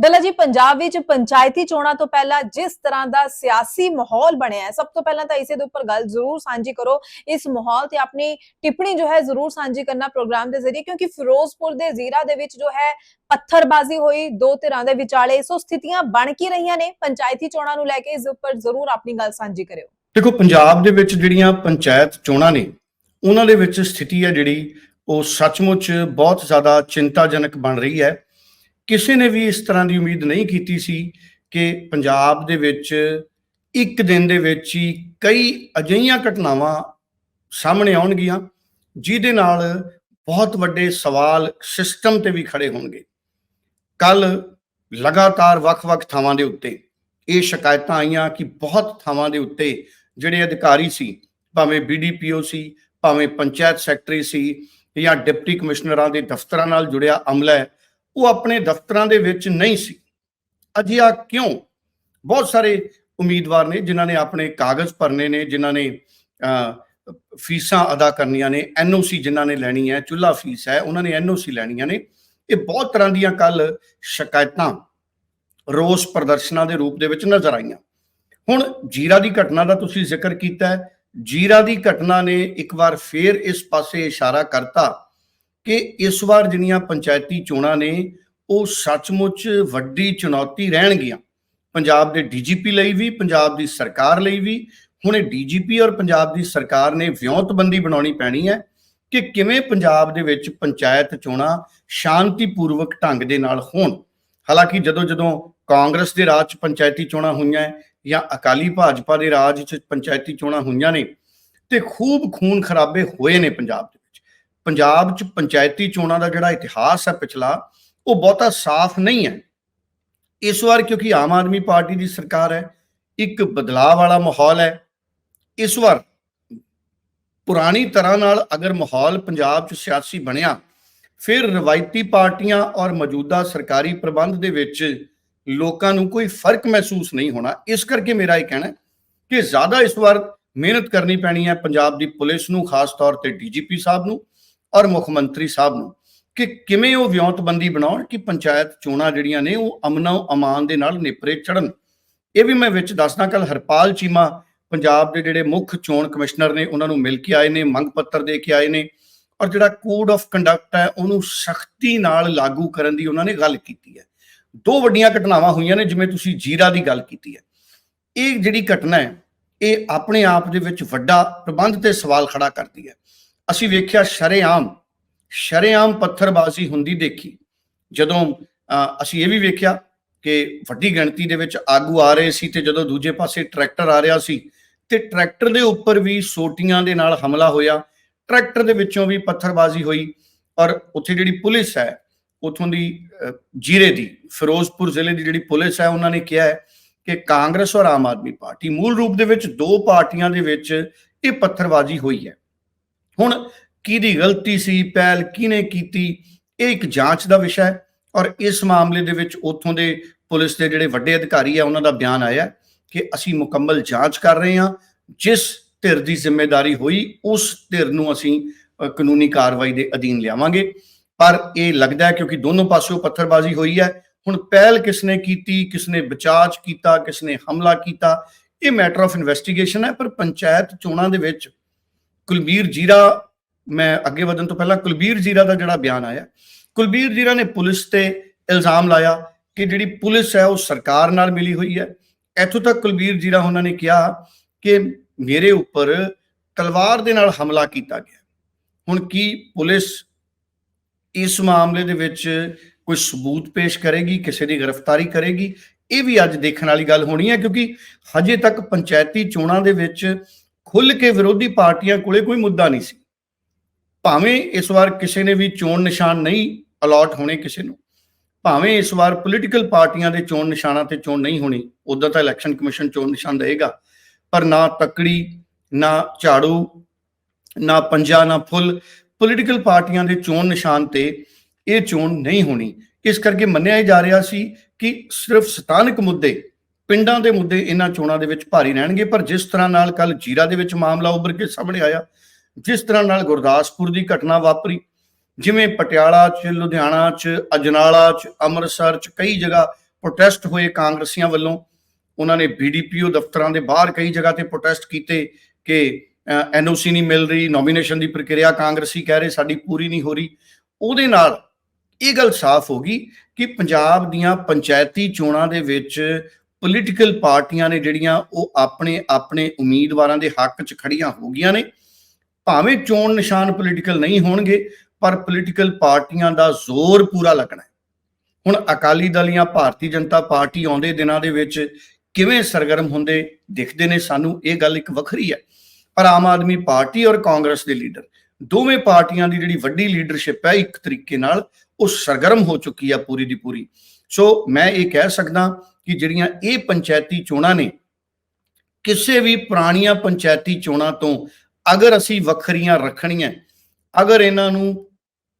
ਡੱਲਾ ਜੀ, ਪੰਜਾਬ ਵਿੱਚ ਪੰਚਾਇਤੀ ਚੋਣਾਂ ਤੋਂ ਪਹਿਲਾਂ ਜਿਸ ਤਰ੍ਹਾਂ ਦਾ ਸਿਆਸੀ ਮਾਹੌਲ ਬਣਿਆ ਹੈ, ਸਭ ਤੋਂ ਪਹਿਲਾਂ ਤਾਂ ਇਸੇ ਦੇ ਉੱਪਰ ਗੱਲ ਜ਼ਰੂਰ ਸਾਂਝੀ ਕਰੋ। ਇਸ ਮਾਹੌਲ ਤੇ ਆਪਣੀ ਟਿੱਪਣੀ ਜੋ ਹੈ, ਜ਼ਰੂਰ ਸਾਂਝੀ ਕਰਨਾ ਪ੍ਰੋਗਰਾਮ ਦੇ ਜ਼ਰੀਏ, ਕਿਉਂਕਿ ਫਿਰੋਜ਼ਪੁਰ ਦੇ ਜ਼ੀਰਾ ਦੇ ਵਿੱਚ ਜੋ ਹੈ, ਪੱਥਰਬਾਜ਼ੀ ਹੋਈ, ਦੋ ਧਿਰਾਂ ਦੇ ਵਿਚਾਲੇ। ਸੋ ਸਥਿਤੀਆਂ ਬਣ ਕੀ ਰਹੀਆਂ ਨੇ? ਪੰਚਾਇਤੀ ਚੋਣਾਂ ਨੂੰ ਲੈ ਕੇ ਇਸ ਦੇ ਉੱਪਰ ਜ਼ਰੂਰ ਆਪਣੀ ਗੱਲ ਸਾਂਝੀ ਕਰਿਓ। ਦੇਖੋ, ਪੰਜਾਬ ਦੇ ਵਿੱਚ ਜਿਹੜੀਆਂ ਪੰਚਾਇਤ ਚੋਣਾਂ ਨੇ, ਉਹਨਾਂ ਦੇ ਵਿੱਚ ਸਥਿਤੀ ਹੈ ਜਿਹੜੀ, ਉਹ ਸੱਚਮੁੱਚ ਬਹੁਤ ਜ਼ਿਆਦਾ ਚਿੰਤਾਜਨਕ ਬਣ ਰਹੀ ਹੈ। ਕਿਸੇ ਨੇ ਵੀ ਇਸ ਤਰ੍ਹਾਂ ਦੀ ਉਮੀਦ ਨਹੀਂ ਕੀਤੀ ਸੀ ਕਿ ਪੰਜਾਬ ਦੇ ਵਿੱਚ ਇੱਕ ਦਿਨ ਦੇ ਵਿੱਚ ਹੀ ਕਈ ਅਜਿਹੀਆਂ ਘਟਨਾਵਾਂ ਸਾਹਮਣੇ ਆਉਣਗੀਆਂ, ਜਿਹਦੇ ਨਾਲ ਬਹੁਤ ਵੱਡੇ ਸਵਾਲ ਸਿਸਟਮ ਤੇ ਵੀ ਖੜੇ ਹੋਣਗੇ। ਕੱਲ ਲਗਾਤਾਰ ਵੱਖ-ਵੱਖ ਥਾਵਾਂ ਦੇ ਉੱਤੇ ਇਹ ਸ਼ਿਕਾਇਤਾਂ ਆਈਆਂ ਕਿ ਬਹੁਤ ਥਾਵਾਂ ਦੇ ਉੱਤੇ ਜਿਹੜੇ ਅਧਿਕਾਰੀ ਸੀ, ਭਾਵੇਂ ਬੀਡੀਪੀਓ ਸੀ, ਭਾਵੇਂ ਪੰਚਾਇਤ ਸੈਕਟਰੀ ਸੀ ਜਾਂ ਡਿਪਟੀ ਕਮਿਸ਼ਨਰਾਂ ਦੇ ਦਫ਼ਤਰਾਂ ਨਾਲ ਜੁੜਿਆ ਅਮਲਾ ਹੈ ਉਹ ਆਪਣੇ ਦਫ਼ਤਰਾਂ ਦੇ ਵਿੱਚ ਨਹੀਂ ਸੀ। ਅਜਿਹਾ ਕਿਉਂ? ਬਹੁਤ ਸਾਰੇ ਉਮੀਦਵਾਰ ਨੇ ਜਿਨ੍ਹਾਂ ਨੇ ਆਪਣੇ ਕਾਗਜ਼ ਭਰਨੇ ਨੇ ਜਿਨ੍ਹਾਂ ਨੇ ਅਹ, ਫੀਸਾਂ ਅਦਾ ਕਰਨੀਆਂ ਨੇ ਐਨਓਸੀ ਜਿਨ੍ਹਾਂ ਨੇ ਲੈਣੀ ਹੈ ਚੁੱਲਾ ਫੀਸ ਹੈ ਉਹਨਾਂ ਨੇ ਐਨਓਸੀ ਲੈਣੀਆਂ ਨੇ। ਇਹ ਬਹੁਤ ਤਰ੍ਹਾਂ ਦੀਆਂ ਕੱਲ ਸ਼ਿਕਾਇਤਾਂ ਰੋਸ ਪ੍ਰਦਰਸ਼ਨਾਂ ਦੇ ਰੂਪ ਦੇ ਵਿੱਚ ਨਜ਼ਰ ਆਈਆਂ। ਹੁਣ ਜੀਰਾ ਦੀ ਘਟਨਾ ਦਾ ਤੁਸੀਂ ਜ਼ਿਕਰ ਕੀਤਾ ਹੈ। ਜੀਰਾ ਦੀ ਘਟਨਾ ਨੇ ਇੱਕ ਵਾਰ ਫੇਰ ਇਸ ਪਾਸੇ ਇਸ਼ਾਰਾ ਕਰਤਾ। ਕਿ ਇਸ ਵਾਰ ਜਿਹੜੀਆਂ ਪੰਚਾਇਤੀ ਚੋਣਾਂ ਨੇ, ਉਹ ਸੱਚਮੁੱਚ ਵੱਡੀ ਚੁਣੌਤੀ ਰਹਿਣਗੀਆਂ। ਪੰਜਾਬ ਦੇ ਡੀਜੀਪੀ ਲਈ ਵੀ, ਪੰਜਾਬ ਦੀ ਸਰਕਾਰ ਲਈ ਵੀ। ਹੁਣ ਇਹ ਡੀਜੀਪੀ ਔਰ ਪੰਜਾਬ ਦੀ ਸਰਕਾਰ ਨੇ ਵਿਉਂਤਬੰਦੀ ਬਣਾਉਣੀ ਪੈਣੀ ਹੈ ਕਿ ਕਿਵੇਂ ਪੰਜਾਬ ਦੇ ਵਿੱਚ ਪੰਚਾਇਤ ਚੋਣਾਂ ਸ਼ਾਂਤੀਪੂਰਵਕ ਢੰਗ ਦੇ ਨਾਲ ਹੋਣ। ਹਾਲਾਂਕਿ ਜਦੋਂ ਜਦੋਂ ਕਾਂਗਰਸ ਦੇ ਰਾਜ ਚ ਪੰਚਾਇਤੀ ਚੋਣਾਂ ਹੋਈਆਂ ਜਾਂ ਅਕਾਲੀ ਭਾਜਪਾ ਦੇ ਰਾਜ ਚ ਪੰਚਾਇਤੀ ਚੋਣਾਂ ਹੋਈਆਂ ਨੇ, ਤੇ ਖੂਬ ਖੂਨ ਖਰਾਬੇ ਹੋਏ ਨੇ ਪੰਜਾਬ ਦੇ। ਪੰਜਾਬ ਚ ਪੰਚਾਇਤੀ ਚੋਣਾਂ ਦਾ ਜਿਹੜਾ ਇਤਿਹਾਸ ਹੈ ਪਿਛਲਾ, ਉਹ ਬਹੁਤਾ ਸਾਫ਼ ਨਹੀਂ ਹੈ। ਇਸ ਵਾਰ ਕਿਉਂਕਿ ਆਮ ਆਦਮੀ ਪਾਰਟੀ ਦੀ ਸਰਕਾਰ ਹੈ, ਇੱਕ ਬਦਲਾਅ ਵਾਲਾ ਮਾਹੌਲ ਹੈ। ਇਸ ਵਾਰ ਪੁਰਾਣੀ ਤਰ੍ਹਾਂ ਨਾਲ ਅਗਰ ਮਾਹੌਲ ਪੰਜਾਬ ਚ ਸਿਆਸੀ ਬਣਿਆ, ਫਿਰ ਰਵਾਇਤੀ ਪਾਰਟੀਆਂ ਔਰ ਮੌਜੂਦਾ ਸਰਕਾਰੀ ਪ੍ਰਬੰਧ ਦੇ ਵਿੱਚ ਲੋਕਾਂ ਨੂੰ ਕੋਈ ਫ਼ਰਕ ਮਹਿਸੂਸ ਨਹੀਂ ਹੋਣਾ। ਇਸ ਕਰਕੇ ਮੇਰਾ ਇਹ ਕਹਿਣਾ ਕਿ ਜ਼ਿਆਦਾ ਇਸ ਵਾਰ ਮਿਹਨਤ ਕਰਨੀ ਪੈਣੀ ਹੈ ਪੰਜਾਬ ਦੀ ਪੁਲਿਸ ਨੂੰ, ਖਾਸ ਤੌਰ ਤੇ ਡੀਜੀਪੀ ਸਾਹਿਬ ਨੂੰ। ਔਰ ਮੁੱਖ ਮੰਤਰੀ ਸਾਹਿਬ ਨੂੰ ਕਿ ਕਿਵੇਂ ਉਹ ਵਿਉਂਤਬੰਦੀ ਬਣਾਉਣ ਕਿ ਪੰਚਾਇਤ ਚੋਣਾਂ ਜਿਹੜੀਆਂ ਨੇ ਉਹ ਅਮਨੋ ਅਮਾਨ ਦੇ ਨਾਲ ਨਿਪਰੇ ਚੜਨ ਇਹ ਵੀ ਮੈਂ ਵਿੱਚ ਦੱਸਦਾ ਕੱਲ ਹਰਪਾਲ ਚੀਮਾ ਪੰਜਾਬ ਦੇ ਜਿਹੜੇ ਮੁੱਖ ਚੋਣ ਕਮਿਸ਼ਨਰ ਨੇ, ਉਹਨਾਂ ਨੂੰ ਮਿਲ ਕੇ ਆਏ ਨੇ, ਮੰਗ ਪੱਤਰ ਦੇ ਕੇ ਆਏ ਨੇ ਔਰ ਜਿਹੜਾ ਕੋਡ ਆਫ ਕੰਡਕਟ ਹੈ, ਉਹਨੂੰ ਸਖਤੀ ਨਾਲ ਲਾਗੂ ਕਰਨ ਦੀ ਉਹਨਾਂ ਨੇ ਗੱਲ ਕੀਤੀ ਹੈ। ਦੋ ਵੱਡੀਆਂ ਘਟਨਾਵਾਂ ਹੋਈਆਂ ਨੇ, ਜਿਵੇਂ ਤੁਸੀਂ ਜੀਰਾ ਦੀ ਗੱਲ ਕੀਤੀ ਹੈ। ਇਹ ਜਿਹੜੀ ਘਟਨਾ ਹੈ, ਇਹ ਆਪਣੇ ਆਪ ਦੇ ਵਿੱਚ ਵੱਡਾ ਪ੍ਰਬੰਧ ਤੇ ਸਵਾਲ ਖੜਾ ਕਰਦੀ ਹੈ। ਅਸੀਂ ਵੇਖਿਆ ਸ਼ਰੇਆਮ ਸ਼ਰੇਆਮ ਪੱਥਰਬਾਜ਼ੀ ਹੁੰਦੀ ਦੇਖੀ। ਜਦੋਂ ਅਸੀਂ ਇਹ ਵੀ ਵੇਖਿਆ ਕਿ ਵੱਡੀ ਗਿਣਤੀ ਦੇ ਵਿੱਚ ਆਗੂ ਆ ਰਹੇ ਸੀ ਤੇ ਜਦੋਂ ਦੂਜੇ ਪਾਸੇ ਟਰੈਕਟਰ ਆ ਰਿਹਾ ਸੀ ਤੇ ਟਰੈਕਟਰ ਦੇ ਉੱਪਰ ਵੀ ਸੋਟੀਆਂ ਦੇ ਨਾਲ ਹਮਲਾ ਹੋਇਆ। ਟਰੈਕਟਰ ਦੇ ਵਿੱਚੋਂ ਵੀ ਪੱਥਰਬਾਜ਼ੀ ਹੋਈ ਔਰ ਉੱਥੇ ਜਿਹੜੀ ਪੁਲਿਸ ਹੈ ਉਥੋਂ ਦੀ ਅ, ਜੀਰੇ ਦੀ ਫਿਰੋਜ਼ਪੁਰ ਜ਼ਿਲ੍ਹੇ ਦੀ ਜਿਹੜੀ ਪੁਲਿਸ ਹੈ ਉਹਨਾਂ ਨੇ ਕਿਹਾ ਹੈ ਕਿ ਕਾਂਗਰਸ ਔਰ ਆਮ ਆਦਮੀ ਪਾਰਟੀ ਮੂਲ ਰੂਪ ਦੇ ਵਿੱਚ ਦੋ ਪਾਰਟੀਆਂ ਦੇ ਵਿੱਚ ਇਹ ਪੱਥਰਬਾਜ਼ੀ ਹੋਈ ਹੈ। ਹੁਣ ਕਿਹਦੀ ਗਲਤੀ ਸੀ, ਪਹਿਲ ਕਿਹਨੇ ਕੀਤੀ, ਇਹ ਇੱਕ ਜਾਂਚ ਦਾ ਵਿਸ਼ਾ ਹੈ ਔਰ ਇਸ ਮਾਮਲੇ ਦੇ ਵਿੱਚ ਉੱਥੋਂ ਦੇ ਪੁਲਿਸ ਦੇ ਜਿਹੜੇ ਵੱਡੇ ਅਧਿਕਾਰੀ ਆ, ਉਹਨਾਂ ਦਾ ਬਿਆਨ ਆਇਆ ਕਿ ਅਸੀਂ ਮੁਕੰਮਲ ਜਾਂਚ ਕਰ ਰਹੇ ਹਾਂ, ਜਿਸ ਧਿਰ ਦੀ ਜ਼ਿੰਮੇਵਾਰੀ ਹੋਈ, ਉਸ ਧਿਰ ਨੂੰ ਅਸੀਂ ਕਾਨੂੰਨੀ ਕਾਰਵਾਈ ਦੇ ਅਧੀਨ ਲਿਆਵਾਂਗੇ। ਪਰ ਇਹ ਲੱਗਦਾ ਹੈ ਕਿਉਂਕਿ ਦੋਨੋਂ ਪਾਸਿਓਂ ਪੱਥਰਬਾਜ਼ੀ ਹੋਈ ਹੈ, ਹੁਣ ਪਹਿਲ ਕਿਸਨੇ ਕੀਤੀ, ਕਿਸਨੇ ਬਚਾਅ ਕੀਤਾ, ਕਿਸਨੇ ਹਮਲਾ ਕੀਤਾ, ਇਹ ਮੈਟਰ ਆਫ ਇਨਵੈਸਟੀਗੇਸ਼ਨ ਹੈ, ਪਰ ਪੰਚਾਇਤ ਚੋਣਾਂ ਦੇ ਵਿੱਚ ਕੁਲਬੀਰ ਜੀਰਾ, ਮੈਂ ਅੱਗੇ ਵਧਣ ਤੋਂ ਪਹਿਲਾਂ ਕੁਲਬੀਰ ਜੀਰਾ ਦਾ ਜਿਹੜਾ ਬਿਆਨ ਆਇਆ, ਕੁਲਬੀਰ ਜੀਰਾ ਨੇ ਪੁਲਿਸ ਤੇ ਇਲਜ਼ਾਮ ਲਾਇਆ ਕਿ ਜਿਹੜੀ ਪੁਲਿਸ ਹੈ ਉਹ ਸਰਕਾਰ ਨਾਲ ਮਿਲੀ ਹੋਈ ਹੈ। ਇੱਥੋਂ ਤੱਕ ਕੁਲਬੀਰ ਜੀਰਾ ਉਹਨਾਂ ਨੇ ਕਿਹਾ ਕਿ ਮੇਰੇ ਉੱਪਰ ਤਲਵਾਰ ਦੇ ਨਾਲ ਹਮਲਾ ਕੀਤਾ ਗਿਆ। ਹੁਣ ਕੀ ਪੁਲਿਸ ਇਸ ਮਾਮਲੇ ਦੇ ਵਿੱਚ ਕੋਈ ਸਬੂਤ ਪੇਸ਼ ਕਰੇਗੀ, ਕਿਸੇ ਦੀ ਗ੍ਰਿਫਤਾਰੀ ਕਰੇਗੀ? ਇਹ ਵੀ ਅੱਜ ਦੇਖਣ ਵਾਲੀ ਗੱਲ ਹੋਣੀ ਹੈ ਕਿਉਂਕਿ ਹਜੇ ਤੱਕ ਪੰਚਾਇਤੀ ਚੋਣਾਂ ਦੇ ਵਿੱਚ ਖੁੱਲ ਕੇ ਵਿਰੋਧੀ ਪਾਰਟੀਆਂ ਕੋਲੇ ਕੋਈ ਮੁੱਦਾ ਨਹੀਂ ਸੀ। ਭਾਵੇਂ ਇਸ ਵਾਰ ਕਿਸੇ ਨੇ ਵੀ ਚੋਣ ਨਿਸ਼ਾਨ ਨਹੀਂ ਅਲਾਟ ਹੋਣੇ ਕਿਸੇ ਨੂੰ, ਭਾਵੇਂ ਇਸ ਵਾਰ ਪੋਲੀਟੀਕਲ ਪਾਰਟੀਆਂ ਦੇ ਚੋਣ ਨਿਸ਼ਾਨਾਂ ਤੇ ਚੋਣ ਨਹੀਂ ਹੋਣੀ, ਉਦੋਂ ਤਾਂ ਇਲੈਕਸ਼ਨ ਕਮਿਸ਼ਨ ਚੋਣ ਨਿਸ਼ਾਨ ਦੇਗਾ ਪਰ ਨਾ ਤੱਕੜੀ, ਨਾ ਝਾੜੂ, ਨਾ ਪੰਜਾ, ਨਾ ਫੁੱਲ ਪੋਲੀਟੀਕਲ ਪਾਰਟੀਆਂ ਦੇ ਚੋਣ ਨਿਸ਼ਾਨ ਤੇ ਇਹ ਚੋਣ ਨਹੀਂ ਹੋਣੀ। ਇਸ ਕਰਕੇ ਮੰਨਿਆ ਜਾ ਰਿਹਾ ਸੀ ਕਿ ਸਿਰਫ ਸਥਾਨਕ ਮੁੱਦੇ ਪਿੰਡਾਂ ਦੇ ਮੁੱਦੇ ਇਹਨਾਂ ਚੋਣਾਂ ਦੇ ਵਿੱਚ ਭਾਰੀ ਰਹਿਣਗੇ, ਪਰ ਜਿਸ ਤਰ੍ਹਾਂ ਨਾਲ ਕੱਲ ਜੀਰਾ ਦੇ ਵਿੱਚ ਮਾਮਲਾ ਉੱਭਰ ਕੇ ਸਾਹਮਣੇ ਆਇਆ, ਜਿਸ ਤਰ੍ਹਾਂ ਨਾਲ ਗੁਰਦਾਸਪੁਰ ਦੀ ਘਟਨਾ ਵਾਪਰੀ, ਜਿਵੇਂ ਪਟਿਆਲਾ 'ਚ, ਲੁਧਿਆਣਾ 'ਚ, ਅਜਨਾਲਾ 'ਚ, ਅੰਮ੍ਰਿਤਸਰ 'ਚ ਕਈ ਜਗ੍ਹਾ ਪ੍ਰੋਟੈਸਟ ਹੋਏ ਕਾਂਗਰਸੀਆਂ ਵੱਲੋਂ। ਉਹਨਾਂ ਨੇ ਬੀਡੀਪੀਓ ਦਫ਼ਤਰਾਂ ਦੇ ਬਾਹਰ ਕਈ ਜਗ੍ਹਾ ਤੇ ਪ੍ਰੋਟੈਸਟ ਕੀਤੇ ਕਿ ਐਨਓਸੀ ਨਹੀਂ ਮਿਲ ਰਹੀ ਨੋਮੀਨੇਸ਼ਨ ਦੀ ਪ੍ਰਕਿਰਿਆ ਕਾਂਗਰਸੀ ਕਹਿ ਰਹੇ, ਸਾਡੀ ਪੂਰੀ ਨਹੀਂ ਹੋ ਰਹੀ। ਉਹਦੇ ਨਾਲ ਇਹ ਗੱਲ ਸਾਫ਼ ਹੋ ਗਈ ਕਿ ਪੰਜਾਬ ਦੀਆਂ ਪੰਚਾਇਤੀ ਚੋਣਾਂ ਦੇ ਵਿੱਚ ਪੋਲੀਟੀਕਲ ਪਾਰਟੀਆਂ ਨੇ ਜਿਹੜੀਆਂ ਉਹ ਆਪਣੇ ਆਪਣੇ ਉਮੀਦਵਾਰਾਂ ਦੇ ਹੱਕ 'ਚ ਖੜੀਆਂ ਹੋ ਗਈਆਂ ਨੇ। ਭਾਵੇਂ ਚੋਣ ਨਿਸ਼ਾਨ ਪੋਲੀਟੀਕਲ ਨਹੀਂ ਹੋਣਗੇ, ਪਰ ਪੋਲੀਟੀਕਲ ਪਾਰਟੀਆਂ ਦਾ ਜ਼ੋਰ ਪੂਰਾ ਲੱਗਣਾ ਹੈ। ਹੁਣ ਅਕਾਲੀ ਦਲ ਜਾਂ ਭਾਰਤੀ ਜਨਤਾ ਪਾਰਟੀ ਆਉਂਦੇ ਦਿਨਾਂ ਦੇ ਵਿੱਚ ਕਿਵੇਂ ਸਰਗਰਮ ਹੁੰਦੇ ਦਿਖਦੇ ਨੇ, ਸਾਨੂੰ ਇਹ ਗੱਲ ਇੱਕ ਵੱਖਰੀ ਹੈ। ਪਰ ਆਮ ਆਦਮੀ ਪਾਰਟੀ ਔਰ ਕਾਂਗਰਸ ਦੇ ਲੀਡਰ, ਦੋਵੇਂ ਪਾਰਟੀਆਂ ਦੀ ਜਿਹੜੀ ਵੱਡੀ ਲੀਡਰਸ਼ਿਪ ਹੈ, ਇੱਕ ਤਰੀਕੇ ਨਾਲ ਉਹ ਸਰਗਰਮ ਹੋ ਚੁੱਕੀ ਆ ਪੂਰੀ ਦੀ ਪੂਰੀ। ਸੋ ਮੈਂ ਇਹ ਕਹਿ ਸਕਦਾ ਕਿ ਜਿਹੜੀਆਂ ਇਹ ਪੰਚਾਇਤੀ ਚੋਣਾਂ ਨੇ, ਕਿਸੇ ਵੀ ਪੁਰਾਣੀਆਂ ਪੰਚਾਇਤੀ ਚੋਣਾਂ ਤੋਂ ਅਗਰ ਅਸੀਂ ਵੱਖਰੀਆਂ ਰੱਖਣੀਆਂ ਅਗਰ ਇਹਨਾਂ ਨੂੰ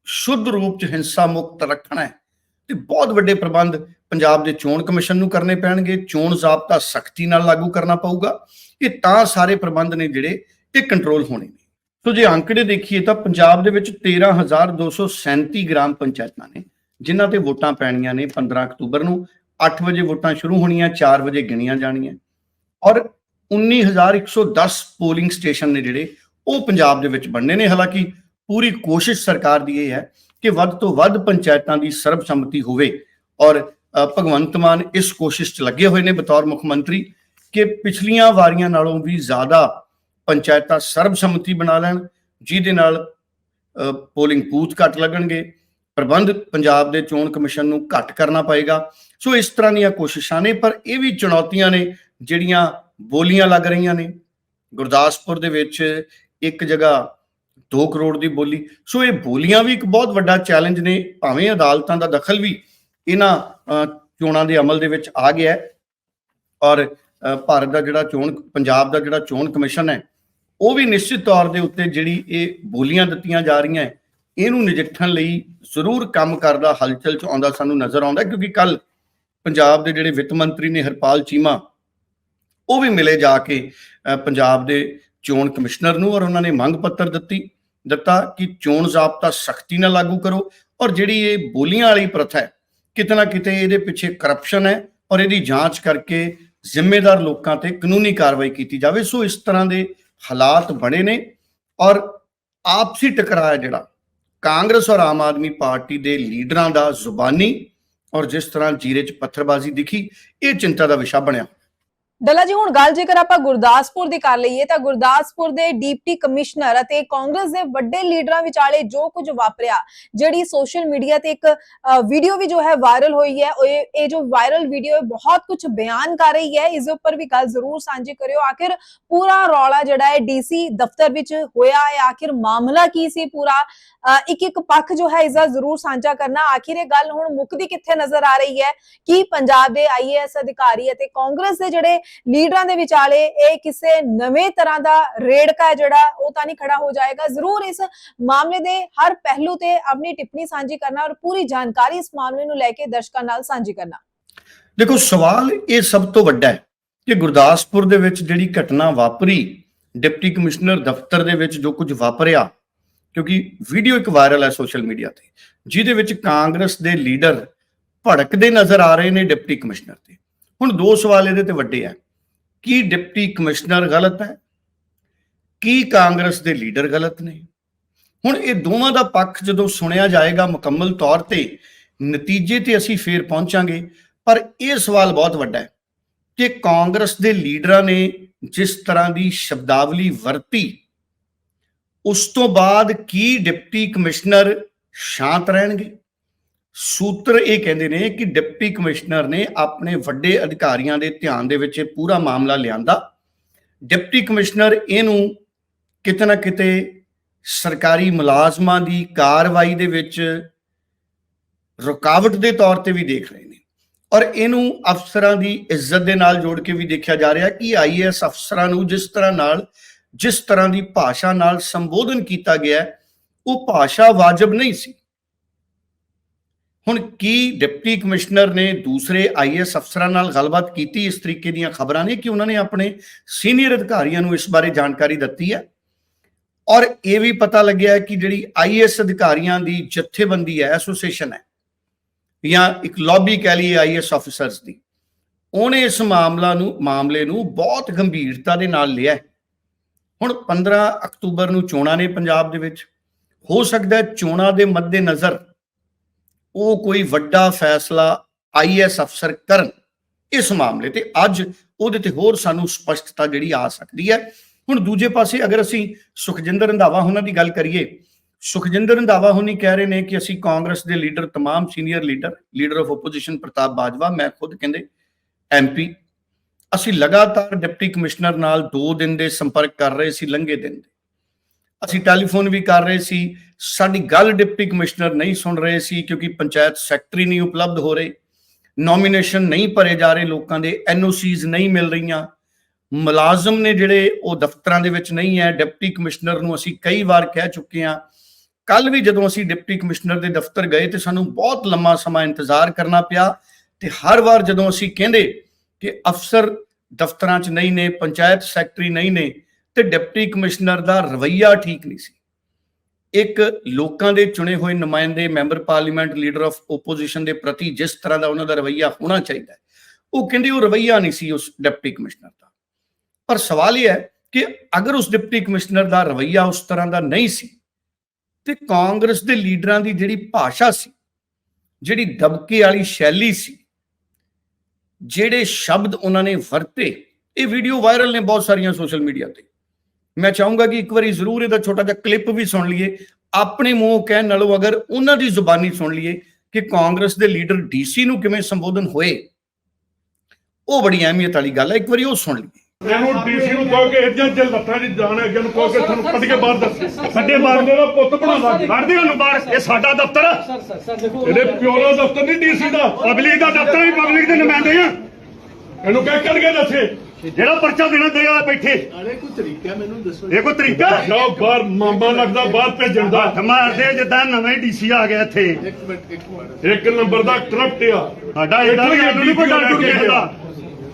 ਸ਼ੁੱਧ ਰੂਪ ਚ ਹਿੰਸਾ ਮੁਕਤ ਰੱਖਣਾ ਹੈ, ਤੇ ਬਹੁਤ ਵੱਡੇ ਪ੍ਰਬੰਧ ਪੰਜਾਬ ਦੇ ਚੋਣ ਕਮਿਸ਼ਨ ਨੂੰ ਕਰਨੇ ਪੈਣਗੇ, ਚੋਣ ਜ਼ਾਬਤਾ ਸਖਤੀ ਨਾਲ ਲਾਗੂ ਕਰਨਾ ਪਊਗਾ, ਇਹ ਤਾਂ ਸਾਰੇ ਪ੍ਰਬੰਧ ਨੇ ਜਿਹੜੇ ਇਹ ਕੰਟਰੋਲ ਹੋਣੇ ਨੇ। ਸੋ ਜੇ ਅੰਕੜੇ ਦੇਖੀਏ ਤਾਂ ਪੰਜਾਬ ਦੇ ਵਿੱਚ 13237 ਗ੍ਰਾਮ ਪੰਚਾਇਤਾਂ ਨੇ ਜਿਨ੍ਹਾਂ ਤੇ ਵੋਟਾਂ ਪੈਣੀਆਂ ਨੇ 15 ਅਕਤੂਬਰ ਨੂੰ 8 ਵਜੇ ਵੋਟਾਂ ਸ਼ੁਰੂ ਹੋਣੀਆਂ 4 ਵਜੇ ਗਿਣੀਆਂ ਜਾਣੀਆਂ। ਔਰ 19110 ਪੋਲਿੰਗ ਸਟੇਸ਼ਨ ਨੇ ਜਿਹੜੇ, ਉਹ ਪੰਜਾਬ ਦੇ ਵਿੱਚ ਬਣਨੇ ਨੇ। ਹਾਲਾਂਕਿ ਪੂਰੀ ਕੋਸ਼ਿਸ਼ ਸਰਕਾਰ ਦੀ ਇਹ ਹੈ ਕਿ ਵੱਧ ਤੋਂ ਵੱਧ ਪੰਚਾਇਤਾਂ ਦੀ ਸਰਬਸੰਮਤੀ ਹੋਵੇ। ਔਰ ਭਗਵੰਤ ਮਾਨ ਇਸ ਕੋਸ਼ਿਸ਼ 'ਚ ਲੱਗੇ ਹੋਏ ਨੇ ਬਤੌਰ ਮੁੱਖ ਮੰਤਰੀ ਕਿ ਪਿਛਲੀਆਂ ਵਾਰੀਆਂ ਨਾਲੋਂ ਵੀ ਜ਼ਿਆਦਾ ਪੰਚਾਇਤਾਂ ਸਰਬਸੰਮਤੀ ਬਣਾ ਲੈਣ, ਜਿਹਦੇ ਨਾਲ ਪੋਲਿੰਗ ਬੂਥ ਘੱਟ ਲੱਗਣਗੇ। ਪ੍ਰਬੰਧ ਪੰਜਾਬ ਦੇ ਚੋਣ ਕਮਿਸ਼ਨ ਨੂੰ ਘੱਟ ਕਰਨਾ ਪਏਗਾ। ਸੋ ਇਸ ਤਰ੍ਹਾਂ ਦੀਆਂ ਕੋਸ਼ਿਸ਼ਾਂ ਨੇ ਪਰ ਇਹ ਵੀ ਚੁਣੌਤੀਆਂ ਨੇ ਜਿਹੜੀਆਂ ਬੋਲੀਆਂ ਲੱਗ ਰਹੀਆਂ ਨੇ। ਗੁਰਦਾਸਪੁਰ ਦੇ ਵਿੱਚ ਇੱਕ ਜਗ੍ਹਾ 2 ਕਰੋੜ ਦੀ ਬੋਲੀ। ਸੋ ਇਹ ਬੋਲੀਆਂ ਵੀ ਇੱਕ ਬਹੁਤ ਵੱਡਾ ਚੈਲੰਜ ਨੇ ਭਾਵੇਂ ਅਦਾਲਤਾਂ ਦਾ ਦਖਲ ਵੀ ਇਹਨਾਂ ਅ, ਚੋਣਾਂ ਦੇ ਅਮਲ ਦੇ ਵਿੱਚ ਆ ਗਿਆ ਹੈ। ਔਰ ਭਾਰਤ ਦਾ ਜਿਹੜਾ ਚੋਣ ਪੰਜਾਬ ਦਾ ਜਿਹੜਾ ਚੋਣ ਕਮਿਸ਼ਨ ਹੈ ਉਹ ਵੀ ਨਿਸ਼ਚਿਤ ਤੌਰ ਦੇ ਉੱਤੇ ਜਿਹੜੀ ਇਹ ਬੋਲੀਆਂ ਦਿੱਤੀਆਂ ਜਾ ਰਹੀਆਂ ਇਹਨੂੰ ਨਜਿੱਠਣ ਲਈ ਜ਼ਰੂਰ ਕੰਮ ਕਰਦਾ, ਹਲਚਲ ਚ ਆਉਂਦਾ, ਸਾਨੂੰ ਨਜ਼ਰ ਆਉਂਦਾ, ਕਿਉਂਕਿ ਕੱਲ ਪੰਜਾਬ ਦੇ ਜਿਹੜੇ ਵਿੱਤ ਮੰਤਰੀ ਨੇ ਹਰਪਾਲ ਚੀਮਾ, ਉਹ ਵੀ ਮਿਲੇ ਜਾ ਕੇ ਪੰਜਾਬ ਦੇ ਚੋਣ ਕਮਿਸ਼ਨਰ ਨੂੰ ਔਰ ਉਹਨਾਂ ਨੇ ਮੰਗ ਪੱਤਰ ਦਿੱਤੀ, ਦਿੱਤਾ ਕਿ ਚੋਣ ਜ਼ਾਬਤਾ ਸਖਤੀ ਨਾਲ ਲਾਗੂ ਕਰੋ ਔਰ ਜਿਹੜੀ ਇਹ ਬੋਲੀਆਂ ਵਾਲੀ ਪ੍ਰਥਾ ਹੈ, ਕਿਤੇ ਨਾ ਕਿਤੇ ਇਹਦੇ ਪਿੱਛੇ ਕਰਪਸ਼ਨ ਹੈ ਔਰ ਇਹਦੀ ਜਾਂਚ ਕਰਕੇ ਜ਼ਿੰਮੇਦਾਰ ਲੋਕਾਂ ਤੇ ਕਾਨੂੰਨੀ ਕਾਰਵਾਈ ਕੀਤੀ ਜਾਵੇ। ਸੋ ਇਸ ਤਰ੍ਹਾਂ ਦੇ ਹਾਲਾਤ ਬਣੇ ਨੇ ਔਰ ਆਪਸੀ ਟਕਰਾਅ ਹੈ ਜਿਹੜਾ ਕਾਂਗਰਸ ਔਰ ਆਮ ਆਦਮੀ ਪਾਰਟੀ ਦੇ ਲੀਡਰਾਂ ਦਾ ਜ਼ੁਬਾਨੀ ਔਰ ਜਿਸ ਤਰ੍ਹਾਂ ਜੀਰੇ 'ਚ ਪੱਥਰਬਾਜ਼ੀ ਦਿਖੀ, ਇਹ ਚਿੰਤਾ ਦਾ ਵਿਸ਼ਾ ਬਣਿਆ। ਡੱਲਾ ਜੀ, ਹੁਣ ਗੱਲ ਜੇਕਰ ਆਪਾਂ ਗੁਰਦਾਸਪੁਰ ਦੀ ਕਰ ਲਈਏ ਤਾਂ ਗੁਰਦਾਸਪੁਰ ਦੇ ਡਿਪਟੀ ਕਮਿਸ਼ਨਰ ਅਤੇ ਕਾਂਗਰਸ ਦੇ ਵੱਡੇ ਲੀਡਰਾਂ ਵਿਚਾਲੇ ਜੋ ਕੁਝ ਵਾਪਰਿਆ, ਜਿਹੜੀ ਸੋਸ਼ਲ ਮੀਡੀਆ ਤੇ ਇੱਕ ਵੀਡੀਓ ਵੀ ਜੋ ਹੈ ਵਾਇਰਲ ਹੋਈ ਹੈ ਇਹ ਜੋ ਵਾਇਰਲ ਵੀਡੀਓ ਹੈ, ਬਹੁਤ ਕੁਝ ਬਿਆਨ ਕਰ ਰਹੀ ਹੈ। ਇਸ ਉੱਪਰ ਵੀ ਗੱਲ ਜ਼ਰੂਰ ਸਾਂਝੀ ਕਰਿਓ। ਆਖਿਰ ਪੂਰਾ ਰੌਲਾ ਜਿਹੜਾ ਹੈ ਡੀਸੀ ਦਫ਼ਤਰ ਵਿੱਚ ਹੋਇਆ ਹੈ। ਆਖਿਰ ਮਾਮਲਾ ਕੀ ਸੀ ਪੂਰਾ? ਇੱਕ ਇੱਕ ਪੱਖ ਜੋ ਹੈ ਇਸ ਦਾ ਜ਼ਰੂਰ ਸਾਂਝਾ ਕਰਨਾ। ਆਖਿਰ ਇਹ ਗੱਲ ਹੁਣ ਮੁੱਕਦੀ ਕਿੱਥੇ ਨਜ਼ਰ ਆ ਰਹੀ ਹੈ? ਕਿ ਪੰਜਾਬ ਦੇ ਆਈਏਐਸ ਅਧਿਕਾਰੀ ਅਤੇ ਕਾਂਗਰਸ ਦੇ ਜਿਹੜੇ ਲੀਡਰਾਂ ਦੇ ਵਿਚਾਲੇ ਇਹ ਕਿਸੇ ਨਵੇਂ ਤਰ੍ਹਾਂ ਦਾ ਰੇੜਕਾ ਜਿਹੜਾ ਉਹ ਤਾਂ ਨਹੀਂ ਖੜਾ ਹੋ ਜਾਏਗਾ। ਜ਼ਰੂਰ ਇਸ ਮਾਮਲੇ ਦੇ ਹਰ ਪਹਿਲੂ ਤੇ ਆਪਣੀ ਟਿੱਪਣੀ ਸਾਂਝੀ ਕਰਨਾ ਔਰ ਪੂਰੀ ਜਾਣਕਾਰੀ ਇਸ ਮਾਮਲੇ ਨੂੰ ਲੈ ਕੇ ਦਰਸ਼ਕਾਂ ਨਾਲ ਸਾਂਝੀ ਕਰਨਾ। ਦੇਖੋ, ਸਵਾਲ ਇਹ ਸਭ ਤੋਂ ਵੱਡਾ ਹੈ ਕਿ ਗੁਰਦਾਸਪੁਰ ਦੇ ਵਿੱਚ ਜਿਹੜੀ ਘਟਨਾ ਵਾਪਰੀ, ਡਿਪਟੀ ਕਮਿਸ਼ਨਰ ਦਫ਼ਤਰ ਦੇ ਵਿੱਚ ਜੋ ਕੁਝ ਵਾਪਰਿਆ, ਕਿਉਂਕਿ ਵੀਡੀਓ ਇੱਕ ਵਾਇਰਲ ਹੈ ਸੋਸ਼ਲ ਮੀਡੀਆ ਤੇ, ਜਿਹਦੇ ਵਿੱਚ ਕਾਂਗਰਸ ਦੇ ਲੀਡਰ ਭੜਕਦੇ ਨਜ਼ਰ ਆ ਰਹੇ ਨੇ ਡਿਪਟੀ ਕਮਿਸ਼ਨਰ ਤੇ। ਹੁਣ ਦੋ ਸਵਾਲ ਇਹਦੇ ਤੇ ਵੱਡੇ ਆ। ਕੀ ਡਿਪਟੀ ਕਮਿਸ਼ਨਰ ਗਲਤ ਹੈ? ਕੀ ਕਾਂਗਰਸ ਦੇ ਲੀਡਰ ਗਲਤ ਨੇ? ਹੁਣ ਇਹ ਦੋਵਾਂ ਦਾ ਪੱਖ ਜਦੋਂ ਸੁਣਿਆ ਜਾਏਗਾ ਮੁਕੰਮਲ ਤੌਰ ਤੇ, ਨਤੀਜੇ ਤੇ ਅਸੀਂ ਫੇਰ ਪਹੁੰਚਾਂਗੇ। ਪਰ ਇਹ ਸਵਾਲ ਬਹੁਤ ਵੱਡਾ ਹੈ ਕਿ ਕਾਂਗਰਸ ਦੇ ਲੀਡਰਾਂ ਨੇ ਜਿਸ ਤਰ੍ਹਾਂ ਦੀ ਸ਼ਬਦਾਵਲੀ ਵਰਤੀ, ਉਸ ਤੋਂ ਬਾਅਦ ਕੀ ਡਿਪਟੀ ਕਮਿਸ਼ਨਰ ਸ਼ਾਂਤ ਰਹਿਣਗੇ? ਸੂਤਰ ਇਹ ਕਹਿੰਦੇ ਨੇ ਕਿ ਡਿਪਟੀ ਕਮਿਸ਼ਨਰ ਨੇ ਆਪਣੇ ਵੱਡੇ ਅਧਿਕਾਰੀਆਂ ਦੇ ਧਿਆਨ ਦੇ ਵਿੱਚ ਇਹ ਪੂਰਾ ਮਾਮਲਾ ਲਿਆਂਦਾ। ਡਿਪਟੀ ਕਮਿਸ਼ਨਰ ਇਹਨੂੰ ਕਿਤੇ ਨਾ ਕਿਤੇ ਸਰਕਾਰੀ ਮੁਲਾਜ਼ਮਾਂ ਦੀ ਕਾਰਵਾਈ ਦੇ ਵਿੱਚ ਰੁਕਾਵਟ ਦੇ ਤੌਰ ਤੇ ਵੀ ਦੇਖ ਰਹੇ ਨੇ। ਔਰ ਇਹਨੂੰ ਅਫਸਰਾਂ ਦੀ ਇੱਜ਼ਤ ਦੇ ਨਾਲ ਜੋੜ ਕੇ ਵੀ ਦੇਖਿਆ ਜਾ ਰਿਹਾ ਕਿ ਆਈਏਐਸ ਅਫਸਰਾਂ ਨੂੰ ਜਿਸ ਤਰ੍ਹਾਂ ਨਾਲ, ਜਿਸ ਤਰ੍ਹਾਂ ਦੀ ਭਾਸ਼ਾ ਨਾਲ ਸੰਬੋਧਨ ਕੀਤਾ ਗਿਆ, ਉਹ ਭਾਸ਼ਾ ਵਾਜਬ ਨਹੀਂ ਸੀ। ਹੁਣ ਕੀ ਡਿਪਟੀ ਕਮਿਸ਼ਨਰ ਨੇ ਦੂਸਰੇ ਆਈਐਸ ਅਫਸਰਾਂ ਨਾਲ ਗੱਲਬਾਤ ਕੀਤੀ ਇਸ ਤਰੀਕੇ ਦੀਆਂ ਖਬਰਾਂ ਨੇ ਕਿ ਉਹਨਾਂ ਨੇ ਆਪਣੇ ਸੀਨੀਅਰ ਅਧਿਕਾਰੀਆਂ ਨੂੰ ਇਸ ਬਾਰੇ ਜਾਣਕਾਰੀ ਦਿੱਤੀ ਹੈ? ਔਰ ਇਹ ਵੀ ਪਤਾ ਲੱਗਿਆ ਕਿ ਜਿਹੜੀ ਆਈਐਸ ਅਧਿਕਾਰੀਆਂ ਦੀ ਜਥੇਬੰਦੀ ਹੈ, ਐਸੋਸੀਏਸ਼ਨ ਹੈ, ਜਾਂ ਇੱਕ ਲੌਬੀ ਕਹਿ ਲਈਏ ਆਈਐਸ ਆਫੀਸਰਸ ਦੀ, ਉਹਨੇ ਇਸ ਮਾਮਲਾ ਨੂੰ, ਮਾਮਲੇ ਨੂੰ ਬਹੁਤ ਗੰਭੀਰਤਾ ਦੇ ਨਾਲ ਲਿਆ ਹੁਣ 15 ਅਕਤੂਬਰ ਨੂੰ ਚੋਣਾਂ ਨੇ ਪੰਜਾਬ ਦੇ ਵਿੱਚ, ਹੋ ਸਕਦਾ ਚੋਣਾਂ ਦੇ ਮੱਦੇ ਨਜ਼ਰ ਉਹ ਕੋਈ ਵੱਡਾ ਫੈਸਲਾ ਆਈਐਸ ਅਫਸਰ ਕਰਨ ਇਸ ਮਾਮਲੇ ਤੇ ਅੱਜ ਉਹਦੇ ਤੇ ਹੋਰ ਸਾਨੂੰ ਸਪਸ਼ਟਤਾ ਜਿਹੜੀ ਆ ਸਕਦੀ ਹੈ ਹੁਣ ਦੂਜੇ ਪਾਸੇ ਅਗਰ ਅਸੀਂ ਸੁਖਜਿੰਦਰ ਰੰਧਾਵਾ ਉਹਨਾਂ ਦੀ ਗੱਲ ਕਰੀਏ ਸੁਖਜਿੰਦਰ ਰੰਧਾਵਾ ਹੁਣੀ ਕਹਿ ਰਹੇ ਨੇ ਕਿ ਅਸੀਂ ਕਾਂਗਰਸ ਦੇ ਲੀਡਰ तमाम senior leader leader of opposition Partap Bajwa ਮੈਂ ਖੁਦ ਕਹਿੰਦੇ ਐਮਪੀ ਅਸੀਂ ਲਗਾਤਾਰ ਡਿਪਟੀ ਕਮਿਸ਼ਨਰ ਨਾਲ 2 ਦਿਨ ਦੇ ਸੰਪਰਕ ਕਰ ਰਹੇ ਸੀ ਲੰਘੇ ਦਿਨ ਦੇ ਅਸੀਂ ਟੈਲੀਫੋਨ ਵੀ ਕਰ ਰਹੇ ਸੀ। ਸਾਡੀ ਗੱਲ ਡਿਪਟੀ ਕਮਿਸ਼ਨਰ ਨਹੀਂ ਸੁਣ ਰਹੇ ਸੀ ਕਿਉਂਕਿ ਪੰਚਾਇਤ ਸੈਕਟਰੀ ਨਹੀਂ ਉਪਲਬਧ ਹੋ ਰਹੇ। ਨੋਮੀਨੇਸ਼ਨ ਨਹੀਂ ਭਰੇ ਜਾ ਰਹੇ ਲੋਕਾਂ ਦੇ ਐਨਓਸੀਜ਼ ਨਹੀਂ ਮਿਲ ਰਹੀਆਂ। ਮੁਲਾਜ਼ਮ ਨੇ ਜਿਹੜੇ ਉਹ ਦਫ਼ਤਰਾਂ ਦੇ ਵਿੱਚ ਨਹੀਂ ਹੈ, ਡਿਪਟੀ ਕਮਿਸ਼ਨਰ ਨੂੰ ਅਸੀਂ ਕਈ ਵਾਰ ਕਹਿ ਚੁੱਕੇ ਹਾਂ। ਕੱਲ ਵੀ ਜਦੋਂ ਅਸੀਂ ਡਿਪਟੀ ਕਮਿਸ਼ਨਰ ਦੇ ਦਫ਼ਤਰ ਗਏ ਤੇ ਸਾਨੂੰ ਬਹੁਤ ਲੰਮਾ ਸਮਾਂ ਇੰਤਜ਼ਾਰ ਕਰਨਾ ਪਿਆ ਤੇ ਹਰ ਵਾਰ ਜਦੋਂ ਅਸੀਂ ਕਹਿੰਦੇ ਕਿ ਅਫਸਰ ਦਫ਼ਤਰਾਂ 'ਚ ਨਹੀਂ ਨੇ, ਪੰਚਾਇਤ ਸੈਕਟਰੀ ਨਹੀਂ ਨੇ ਤੇ ਡਿਪਟੀ ਕਮਿਸ਼ਨਰ ਦਾ ਰਵੱਈਆ ਠੀਕ ਨਹੀਂ ਸੀ। ਇੱਕ ਲੋਕਾਂ ਦੇ ਚੁਣੇ ਹੋਏ ਨੁਮਾਇੰਦੇ, member parliament, leader of opposition ਦੇ ਪ੍ਰਤੀ ਜਿਸ ਤਰ੍ਹਾਂ ਦਾ ਉਹਨਾਂ ਦਾ ਰਵੱਈਆ ਹੋਣਾ ਚਾਹੀਦਾ ਹੈ, ਉਹ ਕਹਿੰਦੇ ਉਹ ਰਵੱਈਆ ਨਹੀਂ ਸੀ ਉਸ ਡਿਪਟੀ ਕਮਿਸ਼ਨਰ ਦਾ। ਪਰ ਸਵਾਲ ਇਹ ਹੈ ਕਿ ਅਗਰ ਉਸ ਡਿਪਟੀ ਕਮਿਸ਼ਨਰ ਦਾ ਰਵੱਈਆ ਉਸ ਤਰ੍ਹਾਂ ਦਾ ਨਹੀਂ ਸੀ, ਤੇ ਕਾਂਗਰਸ ਦੇ ਲੀਡਰਾਂ ਦੀ ਜਿਹੜੀ ਭਾਸ਼ਾ ਸੀ, ਜਿਹੜੀ ਦਬਕੇ ਵਾਲੀ ਸ਼ੈਲੀ ਸੀ, ਜਿਹੜੇ ਸ਼ਬਦ ਉਹਨਾਂ ਨੇ ਵਰਤੇ, ਇਹ ਵੀਡੀਓ ਵਾਇਰਲ ਨੇ ਬਹੁਤ ਸਾਰੀਆਂ ਸੋਸ਼ਲ ਮੀਡੀਆ ਤੇ। ਮੈਂ ਚਾਹੂੰਗਾ ਕਿ ਇੱਕ ਵਾਰੀ ਜ਼ਰੂਰ ਇਹਦਾ ਛੋਟਾ ਜਿਹਾ ਕਲਿੱਪ ਵੀ ਸੁਣ ਲਈਏ। ਆਪਣੇ ਮੂੰਹ ਕਹਿਣ ਨਾਲੋਂ ਅਗਰ ਉਹਨਾਂ ਦੀ ਜ਼ੁਬਾਨੀ ਸੁਣ ਲਈਏ ਕਿ ਕਾਂਗਰਸ ਦੇ ਲੀਡਰ ਡੀਸੀ ਨੂੰ ਕਿਵੇਂ ਸੰਬੋਧਨ ਹੋਏ ਉਹ ਬੜੀ ਅਹਿਮੀਅਤ ਵਾਲੀ ਗੱਲ ਹੈ ਇੱਕ ਵਾਰੀ ਉਹ ਸੁਣ ਲਈਏ। ਇਹਨੂੰ ਡੀਸੀ ਨੂੰ ਕਹੋ ਕਿ ਇੱਜਾਂ ਜੇ ਲੱਤਾਂ ਦੀ ਜਾਣ ਹੈ ਅੱਗੇ ਨੂੰ ਕਹੋ ਕਿ ਤੁਹਾਨੂੰ ਕੱਢ ਕੇ ਬਾਹਰ ਦੱਸ। ਸਾਡੇ ਬਾਹਰ ਦਾ ਪੁੱਤ ਬਣਾ ਲਾ। ਕੱਢ ਦਿਓ ਨੂੰ ਬਾਹਰ। ਇਹ ਸਾਡਾ ਦਫ਼ਤਰ। ਸਰ ਸਰ ਸਰ ਦੇਖੋ ਇਹਦੇ ਪਿਓ ਦਾ ਦਫ਼ਤਰ ਨਹੀਂ ਡੀਸੀ ਦਾ। ਪਬਲਿਕ ਦਾ ਦਫ਼ਤਰ ਵੀ ਪਬਲਿਕ ਦੇ ਨੁਮਾਇੰਦੇ ਆ। ਇਹਨੂੰ ਕਹਿ ਕੱਢ ਕੇ ਦੱਸੇ। ਜਿਹੜਾ ਪਰਚਾ ਦੇਣਾ ਦੇਗਾ ਬੈਠੇ। ਅਰੇ ਕੋਈ ਤਰੀਕਾ ਮੈਨੂੰ ਦੱਸੋ। ਇਹ ਕੋਈ ਤਰੀਕਾ? ਜਾਓ ਬਾਹਰ ਮਾਮਾ ਲੱਗਦਾ ਬਾਹਰ ਭੇਜਣ ਦਾ। ਮਾਰਦੇ ਜਿੱਦਾਂ ਨਵੇਂ ਡੀਸੀ ਆ ਗਿਆ ਇੱਥੇ। ਇੱਕ ਮਿੰਟ ਇੱਕ ਮਿੰਟ। ਇੱਕ ਨੰਬਰ ਦਾ ਕਰਪਟ ਆ। ਸਾਡਾ ਇਹਦਾ ਨਹੀਂ ਕੋਈ ਦਾ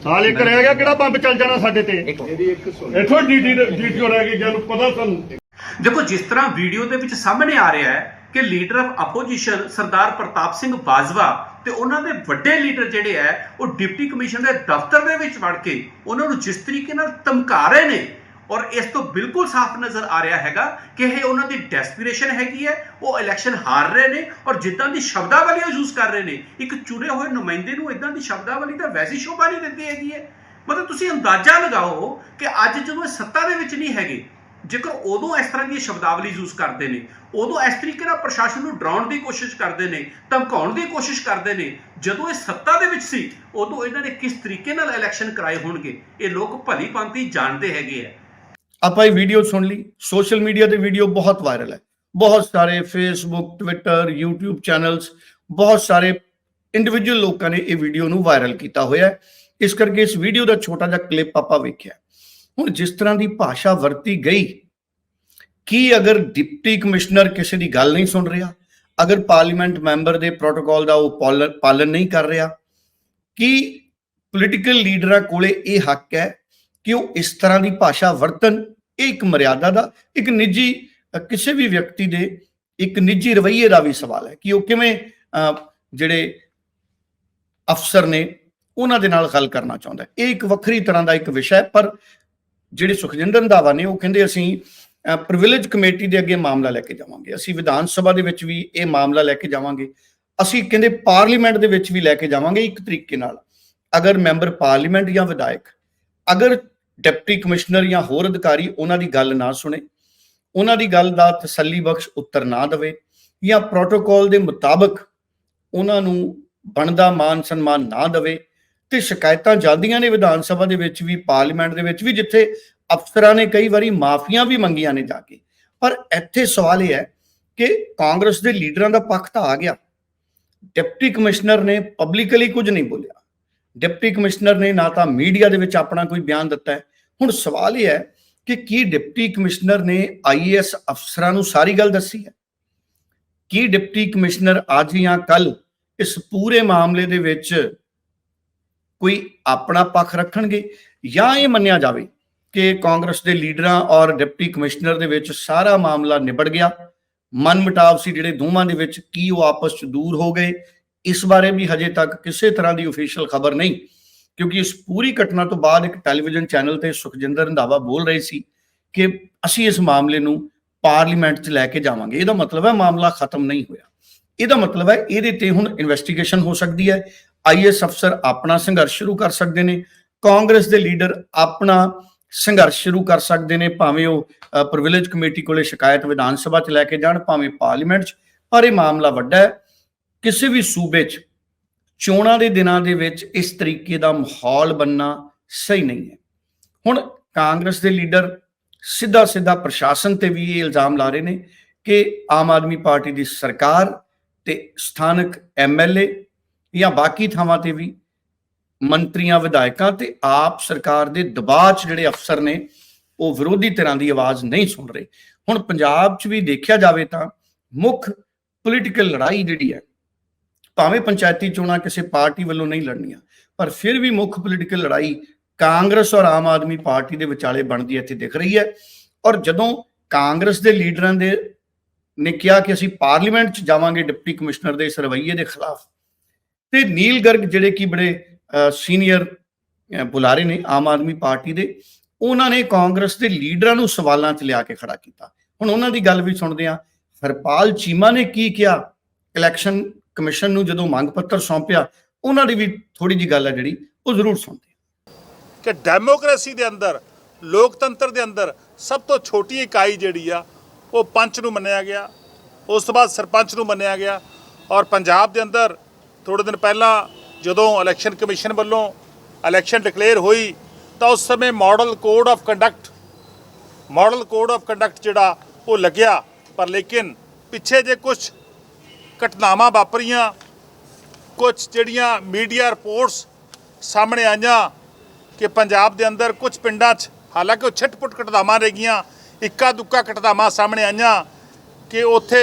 ਸਾਲ ਇੱਕ ਰਹਿ ਗਿਆ ਕਿਹੜਾ ਬੰਬ ਚੱਲ ਜਾਣਾ ਸਾਡੇ ਤੇ? ਮੇਰੀ ਇੱਕ ਸੁਣ। ਇੱਥੋਂ ਡੀਟੀ ਡੀਟੀਓ ਰਹਿ ਗਈ ਜਾਨੂੰ ਪਤਾ ਤੁਹਾਨੂੰ ਦੇਖੋ ਜਿਸ ਤਰ੍ਹਾਂ ਵੀਡੀਓ ਦੇ ਵਿੱਚ ਸਾਹਮਣੇ ਆ ਰਿਹਾ ਹੈ ਕਿ leader of opposition Sardar Partap Singh Bajwa ਤੇ ਉਹਨਾਂ ਦੇ ਵੱਡੇ ਲੀਡਰ ਜਿਹੜੇ ਹੈ ਉਹ ਡਿਪਟੀ ਕਮਿਸ਼ਨਰ ਦੇ ਦਫ਼ਤਰ ਦੇ ਵਿੱਚ ਵੜ ਕੇ ਉਹਨਾਂ ਨੂੰ ਜਿਸ ਤਰੀਕੇ ਨਾਲ ਧਮਕਾ ਰਹੇ ਨੇ ਔਰ ਇਸ ਤੋਂ ਬਿਲਕੁਲ ਸਾਫ਼ ਨਜ਼ਰ ਆ ਰਿਹਾ ਹੈਗਾ ਕਿ ਇਹ ਉਹਨਾਂ ਦੀ ਡੈਸਪੀਰੇਸ਼ਨ ਹੈਗੀ ਹੈ ਉਹ ਇਲੈਕਸ਼ਨ ਹਾਰ ਰਹੇ ਨੇ ਔਰ ਜਿੱਦਾਂ ਦੀ ਸ਼ਬਦਾਵਲੀ ਉਹ ਯੂਜ਼ ਕਰ ਰਹੇ ਨੇ, ਇੱਕ ਚੁਣੇ ਹੋਏ ਨੁਮਾਇੰਦੇ ਨੂੰ ਇਦਾਂ ਦੀ ਸ਼ਬਦਾਵਲੀ ਤਾਂ ਵੈਸੀ ਸ਼ੋਭਾ ਨਹੀਂ ਦਿੰਦੀ ਹੈਗੀ ਹੈ ਮਤਲਬ ਤੁਸੀਂ ਅੰਦਾਜ਼ਾ ਲਗਾਓ ਕਿ ਅੱਜ ਜਦੋਂ ਇਹ ਸੱਤਾ ਦੇ ਵਿੱਚ ਨਹੀਂ ਹੈਗੇ ਜੇਕਰ ਉਦੋਂ ਇਸ ਤਰ੍ਹਾਂ ਦੀ ਸ਼ਬਦਾਵਲੀ ਯੂਜ਼ ਕਰਦੇ ਨੇ, ਉਦੋਂ ਇਸ ਤਰੀਕੇ ਨਾਲ ਪ੍ਰਸ਼ਾਸਨ ਨੂੰ ਡਰਾਉਣ ਦੀ ਕੋਸ਼ਿਸ਼ ਕਰਦੇ ਨੇ, ਧਮਕਾਉਣ ਦੀ ਕੋਸ਼ਿਸ਼ ਕਰਦੇ ਨੇ, ਜਦੋਂ ਇਹ ਸੱਤਾ ਦੇ ਵਿੱਚ ਸੀ, ਉਦੋਂ ਇਹਨਾਂ ਨੇ ਕਿਸ ਤਰੀਕੇ ਨਾਲ ਇਲੈਕਸ਼ਨ ਕਰਾਏ ਹੋਣਗੇ, ਇਹ ਲੋਕ ਭਲੀ ਭਾਂਤੀ ਜਾਣਦੇ ਹੈਗੇ ਆ। ਆਪਾਂ ਇਹ ਵੀਡੀਓ ਸੁਣ ਲਈ। ਸੋਸ਼ਲ ਮੀਡੀਆ ਤੇ ਵੀਡੀਓ ਬਹੁਤ ਵਾਇਰਲ ਹੈ। ਬਹੁਤ ਸਾਰੇ ਫੇਸਬੁੱਕ ਟਵਿੱਟਰ YouTube ਚੈਨਲਸ ਬਹੁਤ ਸਾਰੇ ਇੰਡੀਵਿਜੂਅਲ ਲੋਕਾਂ ਨੇ ਇਹ ਵੀਡੀਓ ਨੂੰ ਵਾਇਰਲ ਕੀਤਾ ਹੋਇਆ ਹੈ। ਇਸ ਕਰਕੇ ਇਸ ਵੀਡੀਓ ਦਾ ਛੋਟਾ ਜਿਹਾ ਕਲਿੱਪ ਆਪਾਂ ਵੇਖਿਆ ਹੁਣ ਜਿਸ ਤਰ੍ਹਾਂ ਦੀ ਭਾਸ਼ਾ ਵਰਤੀ ਗਈ ਕੀ ਅਗਰ ਡਿਪਟੀ ਕਮਿਸ਼ਨਰ ਕਿਸੇ ਦੀ ਗੱਲ ਨਹੀਂ ਸੁਣ ਰਿਹਾ? ਅਗਰ ਪਾਰਲੀਮੈਂਟ ਮੈਂਬਰ ਦੇ ਪ੍ਰੋਟੋਕਾਲ ਦਾ ਉਹ ਪਾਲਣ ਨਹੀਂ ਕਰ ਰਿਹਾ? ਕੀ ਪੋਲੀਟੀਕਲ ਲੀਡਰਾਂ ਕੋਲੇ ਇਹ ਹੱਕ ਹੈ ਕਿ ਉਹ ਇਸ ਤਰ੍ਹਾਂ ਦੀ ਭਾਸ਼ਾ ਵਰਤਨ ਇਹ ਇੱਕ ਮਰਿਆਦਾ ਦਾ ਇੱਕ ਨਿੱਜੀ ਕਿਸੇ ਵੀ ਵਿਅਕਤੀ ਦੇ ਇੱਕ ਨਿੱਜੀ ਰਵੱਈਏ ਦਾ ਵੀ ਸਵਾਲ ਹੈ ਕਿ ਉਹ ਕਿਵੇਂ ਅ, ਜਿਹੜੇ ਅਫਸਰ ਨੇ ਉਹਨਾਂ ਦੇ ਨਾਲ ਗੱਲ ਕਰਨਾ ਚਾਹੁੰਦਾ ਇਹ ਇੱਕ ਵੱਖਰੀ ਤਰ੍ਹਾਂ ਦਾ ਇੱਕ ਵਿਸ਼ਾ ਹੈ ਪਰ ਜਿਹੜੇ ਸੁਖਜਿੰਦਰ ਰੰਧਾਵਾ ਨੇ, ਉਹ ਕਹਿੰਦੇ ਅਸੀਂ ਪ੍ਰਿਵਿਲੇਜ ਕਮੇਟੀ ਦੇ ਅੱਗੇ ਮਾਮਲਾ ਲੈ ਕੇ ਜਾਵਾਂਗੇ। ਅਸੀਂ ਵਿਧਾਨ ਸਭਾ ਦੇ ਵਿੱਚ ਵੀ ਇਹ ਮਾਮਲਾ ਲੈ ਕੇ ਜਾਵਾਂਗੇ। ਅਸੀਂ ਕਹਿੰਦੇ ਪਾਰਲੀਮੈਂਟ ਦੇ ਵਿੱਚ ਵੀ ਲੈ ਕੇ ਜਾਵਾਂਗੇ ਇੱਕ ਤਰੀਕੇ ਨਾਲ। ਅਗਰ ਮੈਂਬਰ ਪਾਰਲੀਮੈਂਟ ਜਾਂ ਵਿਧਾਇਕ, ਅਗਰ ਡਿਪਟੀ ਕਮਿਸ਼ਨਰ ਜਾਂ ਹੋਰ ਅਧਿਕਾਰੀ ਉਹਨਾਂ ਦੀ ਗੱਲ ਨਾ ਸੁਣੇ, ਉਹਨਾਂ ਦੀ ਗੱਲ ਦਾ ਤਸੱਲੀ ਬਖਸ਼ ਉੱਤਰ ਨਾ ਦੇਵੇ ਜਾਂ ਪ੍ਰੋਟੋਕਾਲ ਦੇ ਮੁਤਾਬਕ ਉਹਨਾਂ ਨੂੰ ਬਣਦਾ ਮਾਨ ਸਨਮਾਨ ਨਾ ਦੇਵੇ ਤੇ ਸ਼ਿਕਾਇਤਾਂ ਜਾਂਦੀਆਂ ਨੇ ਵਿਧਾਨ ਸਭਾ ਦੇ ਵਿੱਚ ਵੀ, ਪਾਰਲੀਮੈਂਟ ਦੇ ਵਿੱਚ ਵੀ, ਜਿੱਥੇ ਅਫਸਰਾਂ ਨੇ ਕਈ ਵਾਰੀ ਮਾਫੀਆਂ ਵੀ ਮੰਗੀਆਂ ਨੇ ਜਾ ਕੇ। ਪਰ ਇੱਥੇ ਸਵਾਲ ਇਹ ਹੈ ਕਿ ਕਾਂਗਰਸ ਦੇ ਲੀਡਰਾਂ ਦਾ ਪੱਖ ਤਾਂ ਆ ਗਿਆ। ਡਿਪਟੀ ਕਮਿਸ਼ਨਰ ਨੇ ਪਬਲਿਕਲੀ ਕੁਝ ਨਹੀਂ ਬੋਲਿਆ। ਡਿਪਟੀ ਕਮਿਸ਼ਨਰ ਨੇ ਨਾ ਤਾਂ ਮੀਡੀਆ ਦੇ ਵਿੱਚ ਆਪਣਾ ਕੋਈ ਬਿਆਨ ਦਿੱਤਾ ਹੈ। ਹੁਣ ਸਵਾਲ ਇਹ ਹੈ ਕਿ ਕੀ ਡਿਪਟੀ ਕਮਿਸ਼ਨਰ ਨੇ ਆਈਏਐਸ ਅਫਸਰਾਂ ਨੂੰ ਸਾਰੀ ਗੱਲ ਦੱਸੀ ਹੈ? ਕੀ ਡਿਪਟੀ ਕਮਿਸ਼ਨਰ ਅੱਜ ਜਾਂ ਕੱਲ ਇਸ ਪੂਰੇ ਮਾਮਲੇ ਦੇ ਵਿੱਚ ਕੋਈ ਆਪਣਾ ਪੱਖ ਰੱਖਣਗੇ ਜਾਂ ਇਹ ਮੰਨਿਆ ਜਾਵੇ ਕਿ ਕਾਂਗਰਸ ਦੇ ਲੀਡਰਾਂ ਔਰ ਡਿਪਟੀ ਕਮਿਸ਼ਨਰ ਦੇ ਵਿੱਚ ਸਾਰਾ ਮਾਮਲਾ ਨਿਬੜ ਗਿਆ ਮਨਮਟਾਵ ਸੀ ਜਿਹੜੇ ਦੋਵਾਂ ਦੇ ਵਿੱਚ ਕੀ ਉਹ ਆਪਸ ਚ ਦੂਰ ਹੋ ਗਏ, ਇਸ ਬਾਰੇ ਵੀ ਹਜੇ ਤੱਕ ਕਿਸੇ ਤਰ੍ਹਾਂ ਦੀ ਅਫੀਸ਼ੀਅਲ ਖਬਰ ਨਹੀਂ, ਕਿਉਂਕਿ ਇਸ ਪੂਰੀ ਘਟਨਾ ਤੋਂ ਬਾਅਦ ਇੱਕ ਟੈਲੀਵਿਜ਼ਨ ਚੈਨਲ ਤੇ ਸੁਖਜਿੰਦਰ ਰੰਧਾਵਾ ਬੋਲ ਰਹੇ ਸੀ ਕਿ ਅਸੀਂ ਇਸ ਮਾਮਲੇ ਨੂੰ ਪਾਰਲੀਮੈਂਟ 'ਚ ਲੈ ਕੇ ਜਾਵਾਂਗੇ। ਇਹਦਾ ਮਤਲਬ ਹੈ ਮਾਮਲਾ ਖਤਮ ਨਹੀਂ ਹੋਇਆ। ਇਹਦਾ ਮਤਲਬ ਹੈ ਇਹਦੇ ਤੇ ਹੁਣ ਇਨਵੈਸਟੀਗੇਸ਼ਨ ਹੋ ਸਕਦੀ ਹੈ। ਆਈਐਸ ਅਫਸਰ ਆਪਣਾ ਸੰਘਰਸ਼ ਸ਼ੁਰੂ ਕਰ ਸਕਦੇ ਨੇ, ਕਾਂਗਰਸ ਦੇ ਲੀਡਰ ਆਪਣਾ ਸੰਘਰਸ਼ ਸ਼ੁਰੂ ਕਰ ਸਕਦੇ ਨੇ, ਭਾਵੇਂ ਉਹ ਪ੍ਰਿਵਿਲੇਜ ਕਮੇਟੀ ਕੋਲੇ ਸ਼ਿਕਾਇਤ ਵਿਧਾਨ ਸਭਾ 'ਚ ਲੈ ਕੇ ਜਾਣ, ਭਾਵੇਂ ਪਾਰਲੀਮੈਂਟ 'ਚ, ਪਰ ਇਹ ਮਾਮਲਾ ਵੱਡਾ ਹੈ, ਕਿਸੇ ਵੀ ਸੂਬੇ 'ਚ ਚੋਣਾਂ ਦੇ ਦਿਨਾਂ ਦੇ ਵਿੱਚ ਇਸ ਤਰੀਕੇ ਦਾ ਮਾਹੌਲ ਬੰਨਾ ਸਹੀ ਨਹੀਂ ਹੈ। ਹੁਣ ਕਾਂਗਰਸ ਦੇ ਲੀਡਰ ਸਿੱਧਾ ਸਿੱਧਾ ਪ੍ਰਸ਼ਾਸਨ ਤੇ ਵੀ ਇਹ ਇਲਜ਼ਾਮ ਲਾ ਰਹੇ ਨੇ ਕਿ ਆਮ ਆਦਮੀ ਪਾਰਟੀ ਦੀ ਸਰਕਾਰ ਤੇ ਸਥਾਨਕ ਐਮਐਲਏ ਜਾਂ ਬਾਕੀ ਥਾਵਾਂ ਤੇ ਵੀ ਮੰਤਰੀਆਂ, ਵਿਧਾਇਕਾਂ ਤੇ ਆਪ ਸਰਕਾਰ ਦੇ ਦਬਾਅ 'ਚ ਜਿਹੜੇ ਅਫਸਰ ਨੇ, ਉਹ ਵਿਰੋਧੀ ਧਿਰਾਂ ਦੀ ਆਵਾਜ਼ ਨਹੀਂ ਸੁਣ ਰਹੇ। ਹੁਣ ਪੰਜਾਬ 'ਚ ਵੀ ਦੇਖਿਆ ਜਾਵੇ ਤਾਂ ਮੁੱਖ ਪੋਲੀਟੀਕਲ ਲੜਾਈ ਜਿਹੜੀ ਹੈ, ਭਾਵੇਂ ਪੰਚਾਇਤੀ ਚੋਣਾਂ ਕਿਸੇ ਪਾਰਟੀ ਵੱਲੋਂ ਨਹੀਂ ਲੜਨੀਆਂ, ਪਰ ਫਿਰ ਵੀ ਮੁੱਖ ਪੋਲੀਟੀਕਲ ਲੜਾਈ ਕਾਂਗਰਸ ਔਰ ਆਮ ਆਦਮੀ ਪਾਰਟੀ ਦੇ ਵਿਚਾਲੇ ਬਣਦੀ ਇੱਥੇ ਦਿਖ ਰਹੀ ਹੈ। ਔਰ ਜਦੋਂ ਕਾਂਗਰਸ ਦੇ ਲੀਡਰਾਂ ਦੇ ਨੇ ਕਿਹਾ ਕਿ ਅਸੀਂ ਪਾਰਲੀਮੈਂਟ 'ਚ ਜਾਵਾਂਗੇ, ਡਿਪਟੀ ਕਮਿਸ਼ਨਰ ਦੇ ਇਸ ਰਵੱਈਏ ਦੇ ਖਿਲਾਫ ਤੇ ਨੀਲ ਗਰਗ ਜਿਹੜੇ ਕਿ ਬੜੇ ਸੀਨੀਅਰ ਬੁਲਾਰੇ ਨੇ ਆਮ ਆਦਮੀ ਪਾਰਟੀ ਦੇ, ਉਹਨਾਂ ਨੇ ਕਾਂਗਰਸ ਦੇ ਲੀਡਰਾਂ ਨੂੰ ਸਵਾਲਾਂ 'ਚ ਲਿਆ ਕੇ ਖੜਾ ਕੀਤਾ। ਹੁਣ ਉਹਨਾਂ ਦੀ ਗੱਲ ਵੀ ਸੁਣਦੇ ਆ ਹਰਪਾਲ ਚੀਮਾ ਨੇ ਕੀ ਕਿਹਾ? ਇਲੈਕਸ਼ਨ ਕਮਿਸ਼ਨ ਨੂੰ ਜਦੋਂ ਮੰਗ ਪੱਤਰ ਸੌਂਪਿਆ, ਉਹਨਾਂ ਦੀ ਵੀ ਥੋੜੀ ਜੀ ਗੱਲ ਹੈ ਜਿਹੜੀ, ਉਹ ਜ਼ਰੂਰ ਸੁਣਦੇ ਕਿ ਡੈਮੋਕ੍ਰੇਸੀ ਦੇ ਅੰਦਰ, ਲੋਕਤੰਤਰ ਦੇ ਅੰਦਰ ਸਭ ਤੋਂ ਛੋਟੀ ਇਕਾਈ ਜਿਹੜੀ ਆ, ਉਹ ਪੰਚ ਨੂੰ ਮੰਨਿਆ ਗਿਆ, ਉਸ ਤੋਂ ਬਾਅਦ ਸਰਪੰਚ ਨੂੰ ਮੰਨਿਆ ਗਿਆ ਔਰ ਪੰਜਾਬ ਦੇ ਅੰਦਰ ਥੋੜੇ ਦਿਨ ਪਹਿਲਾਂ ਜਦੋਂ ਇਲੈਕਸ਼ਨ ਕਮਿਸ਼ਨ ਵੱਲੋਂ ਇਲੈਕਸ਼ਨ ਡਿਕਲੇਅਰ ਹੋਈ, ਤਾਂ ਉਸ ਸਮੇਂ model code of conduct model code of conduct ਜਿਹੜਾ ਉਹ ਲੱਗਿਆ। ਪਰ ਲੇਕਿਨ ਪਿੱਛੇ ਜੇ ਕੁਝ ਘਟਨਾਵਾਂ ਵਾਪਰੀਆਂ ਕੁਝ ਜਿਹੜੀਆਂ ਮੀਡੀਆ ਰਿਪੋਰਟਸ ਸਾਹਮਣੇ ਆਈਆਂ ਕਿ ਪੰਜਾਬ ਦੇ ਅੰਦਰ ਕੁਝ ਪਿੰਡਾਂ 'ਚ, ਹਾਲਾਂਕਿ ਉਹ ਛਿੱਟ-ਪੁੱਟ ਘਟਨਾਵਾਂ ਰਹਿ ਗਈਆਂ ਇੱਕਾ ਦੁੱਕਾ ਘਟਨਾਵਾਂ ਸਾਹਮਣੇ ਆਈਆਂ ਕਿ ਉੱਥੇ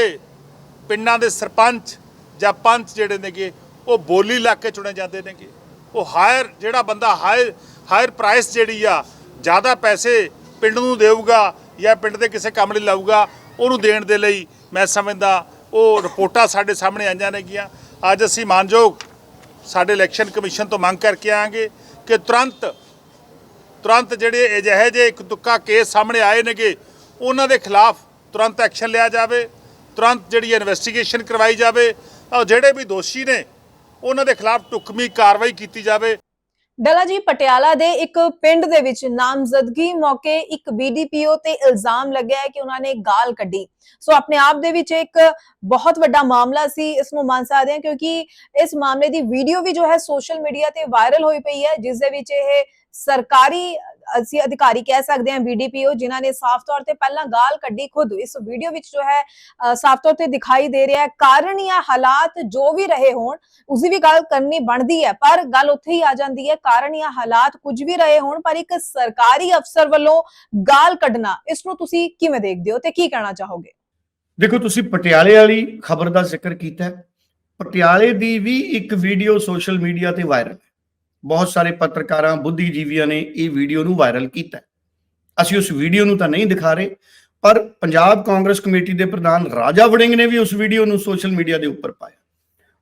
ਪਿੰਡਾਂ ਦੇ ਸਰਪੰਚ ਜਾਂ ਪੰਚ ਜਿਹੜੇ ਨੇਗੇ ਉਹ ਬੋਲੀ ਲਾ ਕੇ ਚੁਣੇ ਜਾਂਦੇ ਨੇਗੇ ਉਹ ਹਾਇਰ ਜਿਹੜਾ ਬੰਦਾ ਹਾਇਰ ਹਾਇਰ ਪ੍ਰਾਈਸ ਜਿਹੜੀ ਆ, ਜ਼ਿਆਦਾ ਪੈਸੇ ਪਿੰਡ ਨੂੰ ਦੇਊਗਾ ਜਾਂ ਪਿੰਡ ਦੇ ਕਿਸੇ ਕੰਮ ਲਈ ਲਾਊਗਾ, ਉਹਨੂੰ ਦੇਣ ਦੇ ਲਈ ਮੈਂ ਸਮਝਦਾ ਉਹ ਰਿਪੋਰਟਾਂ ਸਾਡੇ ਸਾਹਮਣੇ ਆਈਆਂ ਨੇਗੀਆਂ। ਅੱਜ ਅਸੀਂ ਮਾਨਯੋਗ ਸਾਡੇ ਇਲੈਕਸ਼ਨ ਕਮਿਸ਼ਨ ਤੋਂ ਮੰਗ ਕਰਕੇ ਆਵਾਂਗੇ ਕਿ ਤੁਰੰਤ ਤੁਰੰਤ ਜਿਹੜੇ ਅਜਿਹੇ ਜਿਹੇ ਇੱਕ ਦੁੱਕਾ ਕੇਸ ਸਾਹਮਣੇ ਆਏ ਨੇਗੇ, ਉਹਨਾਂ ਦੇ ਖਿਲਾਫ ਤੁਰੰਤ ਐਕਸ਼ਨ ਲਿਆ ਜਾਵੇ, ਤੁਰੰਤ ਜਿਹੜੀ ਇਨਵੈਸਟੀਗੇਸ਼ਨ ਕਰਵਾਈ ਜਾਵੇ। ਔਰ ਜਿਹੜੇ ਵੀ ਦੋਸ਼ੀ ਨੇ ਉਹਨਾਂ ਦੇ ਖਿਲਾਫ ਟੁਕਮੀ ਕਾਰਵਾਈ ਕੀਤੀ ਜਾਵੇ। ਡਲਾ ਜੀ ਪਟਿਆਲਾ ਦੇ ਇੱਕ ਪਿੰਡ ਦੇ ਵਿੱਚ ਨਾਮਜ਼ਦਗੀ ਮੌਕੇ ਇੱਕ ਬੀਡੀਪੀਓ ਤੇ ਇਲਜ਼ਾਮ ਲੱਗਿਆ ਹੈ ਕਿ ਉਹਨਾਂ ਨੇ ਗਾਲ ਕੱਢੀ। ਸੋ ਆਪਣੇ ਆਪ ਦੇ ਵਿੱਚ ਇੱਕ ਬਹੁਤ ਵੱਡਾ ਮਾਮਲਾ ਸੀ, ਇਸ ਨੂੰ ਮੰਨ ਸਕਦੇ ਹਾਂ ਕਿਉਂਕਿ ਇਸ ਮਾਮਲੇ ਦੀ ਵੀਡੀਓ ਵੀ ਜੋ ਹੈ ਸੋਸ਼ਲ ਮੀਡੀਆ ਤੇ ਵਾਇਰਲ ਹੋਈ ਪਈ ਹੈ, ਜਿਸ ਦੇ ਵਿੱਚ ਇਹ ਸਰਕਾਰੀ ਅਸੀਂ ਅਧਿਕਾਰੀ ਕਹਿ ਸਕਦੇ ਹਾਂ ਬੀਡੀਪੀਓ ਜਿਨ੍ਹਾਂ ਨੇ ਸਾਫ਼ ਤੌਰ ਤੇ ਪਹਿਲਾਂ ਗਾਲ ਕੱਢੀ ਖੁਦ। ਇਸ ਵੀਡੀਓ ਵਿੱਚ ਜੋ ਹੈ ਸਾਫ਼ ਤੌਰ ਤੇ ਦਿਖਾਈ ਦੇ ਰਿਹਾ ਹੈ, ਕਾਰਨ ਜਾਂ ਹਾਲਾਤ ਜੋ ਵੀ ਰਹੇ ਹੋਣ, ਉਸ ਦੀ ਵੀ ਗੱਲ ਕਰਨੀ ਬਣਦੀ ਹੈ। ਪਰ ਗੱਲ ਉੱਥੇ ਹੀ ਆ ਜਾਂਦੀ ਹੈ, ਕਾਰਨ ਜਾਂ ਹਾਲਾਤ ਕੁਝ ਵੀ ਰਹੇ ਹੋਣ, ਪਰ ਇੱਕ ਸਰਕਾਰੀ ਅਫਸਰ ਵੱਲੋਂ ਗਾਲ ਕੱਢਣਾ, ਇਸ ਨੂੰ ਤੁਸੀਂ ਕਿਵੇਂ ਦੇਖਦੇ ਹੋ ਤੇ ਕੀ ਕਹਿਣਾ ਚਾਹੋਗੇ? ਦੇਖੋ, ਤੁਸੀਂ ਪਟਿਆਲੇ ਵਾਲੀ ਖਬਰ ਦਾ ਜ਼ਿਕਰ ਕੀਤਾ ਪਟਿਆਲੇ ਦੀ ਵੀ ਇੱਕ ਵੀਡੀਓ ਸੋਸ਼ਲ ਮੀਡੀਆ ਤੇ ਵਾਇਰਲ ਹੈ। ਬਹੁਤ ਸਾਰੇ ਪੱਤਰਕਾਰਾਂ, ਬੁੱਧੀਜੀਵੀਆਂ ਨੇ ਇਹ ਵੀਡੀਓ ਨੂੰ ਵਾਇਰਲ ਕੀਤਾ ਅਸੀਂ ਉਸ ਵੀਡੀਓ ਨੂੰ ਤਾਂ ਨਹੀਂ ਦਿਖਾ ਰਹੇ, ਪਰ ਪੰਜਾਬ ਕਾਂਗਰਸ ਕਮੇਟੀ ਦੇ ਪ੍ਰਧਾਨ ਰਾਜਾ ਵੜਿੰਗ ਨੇ ਵੀ ਉਸ ਵੀਡੀਓ ਨੂੰ ਸੋਸ਼ਲ ਮੀਡੀਆ ਦੇ ਉੱਪਰ ਪਾਇਆ।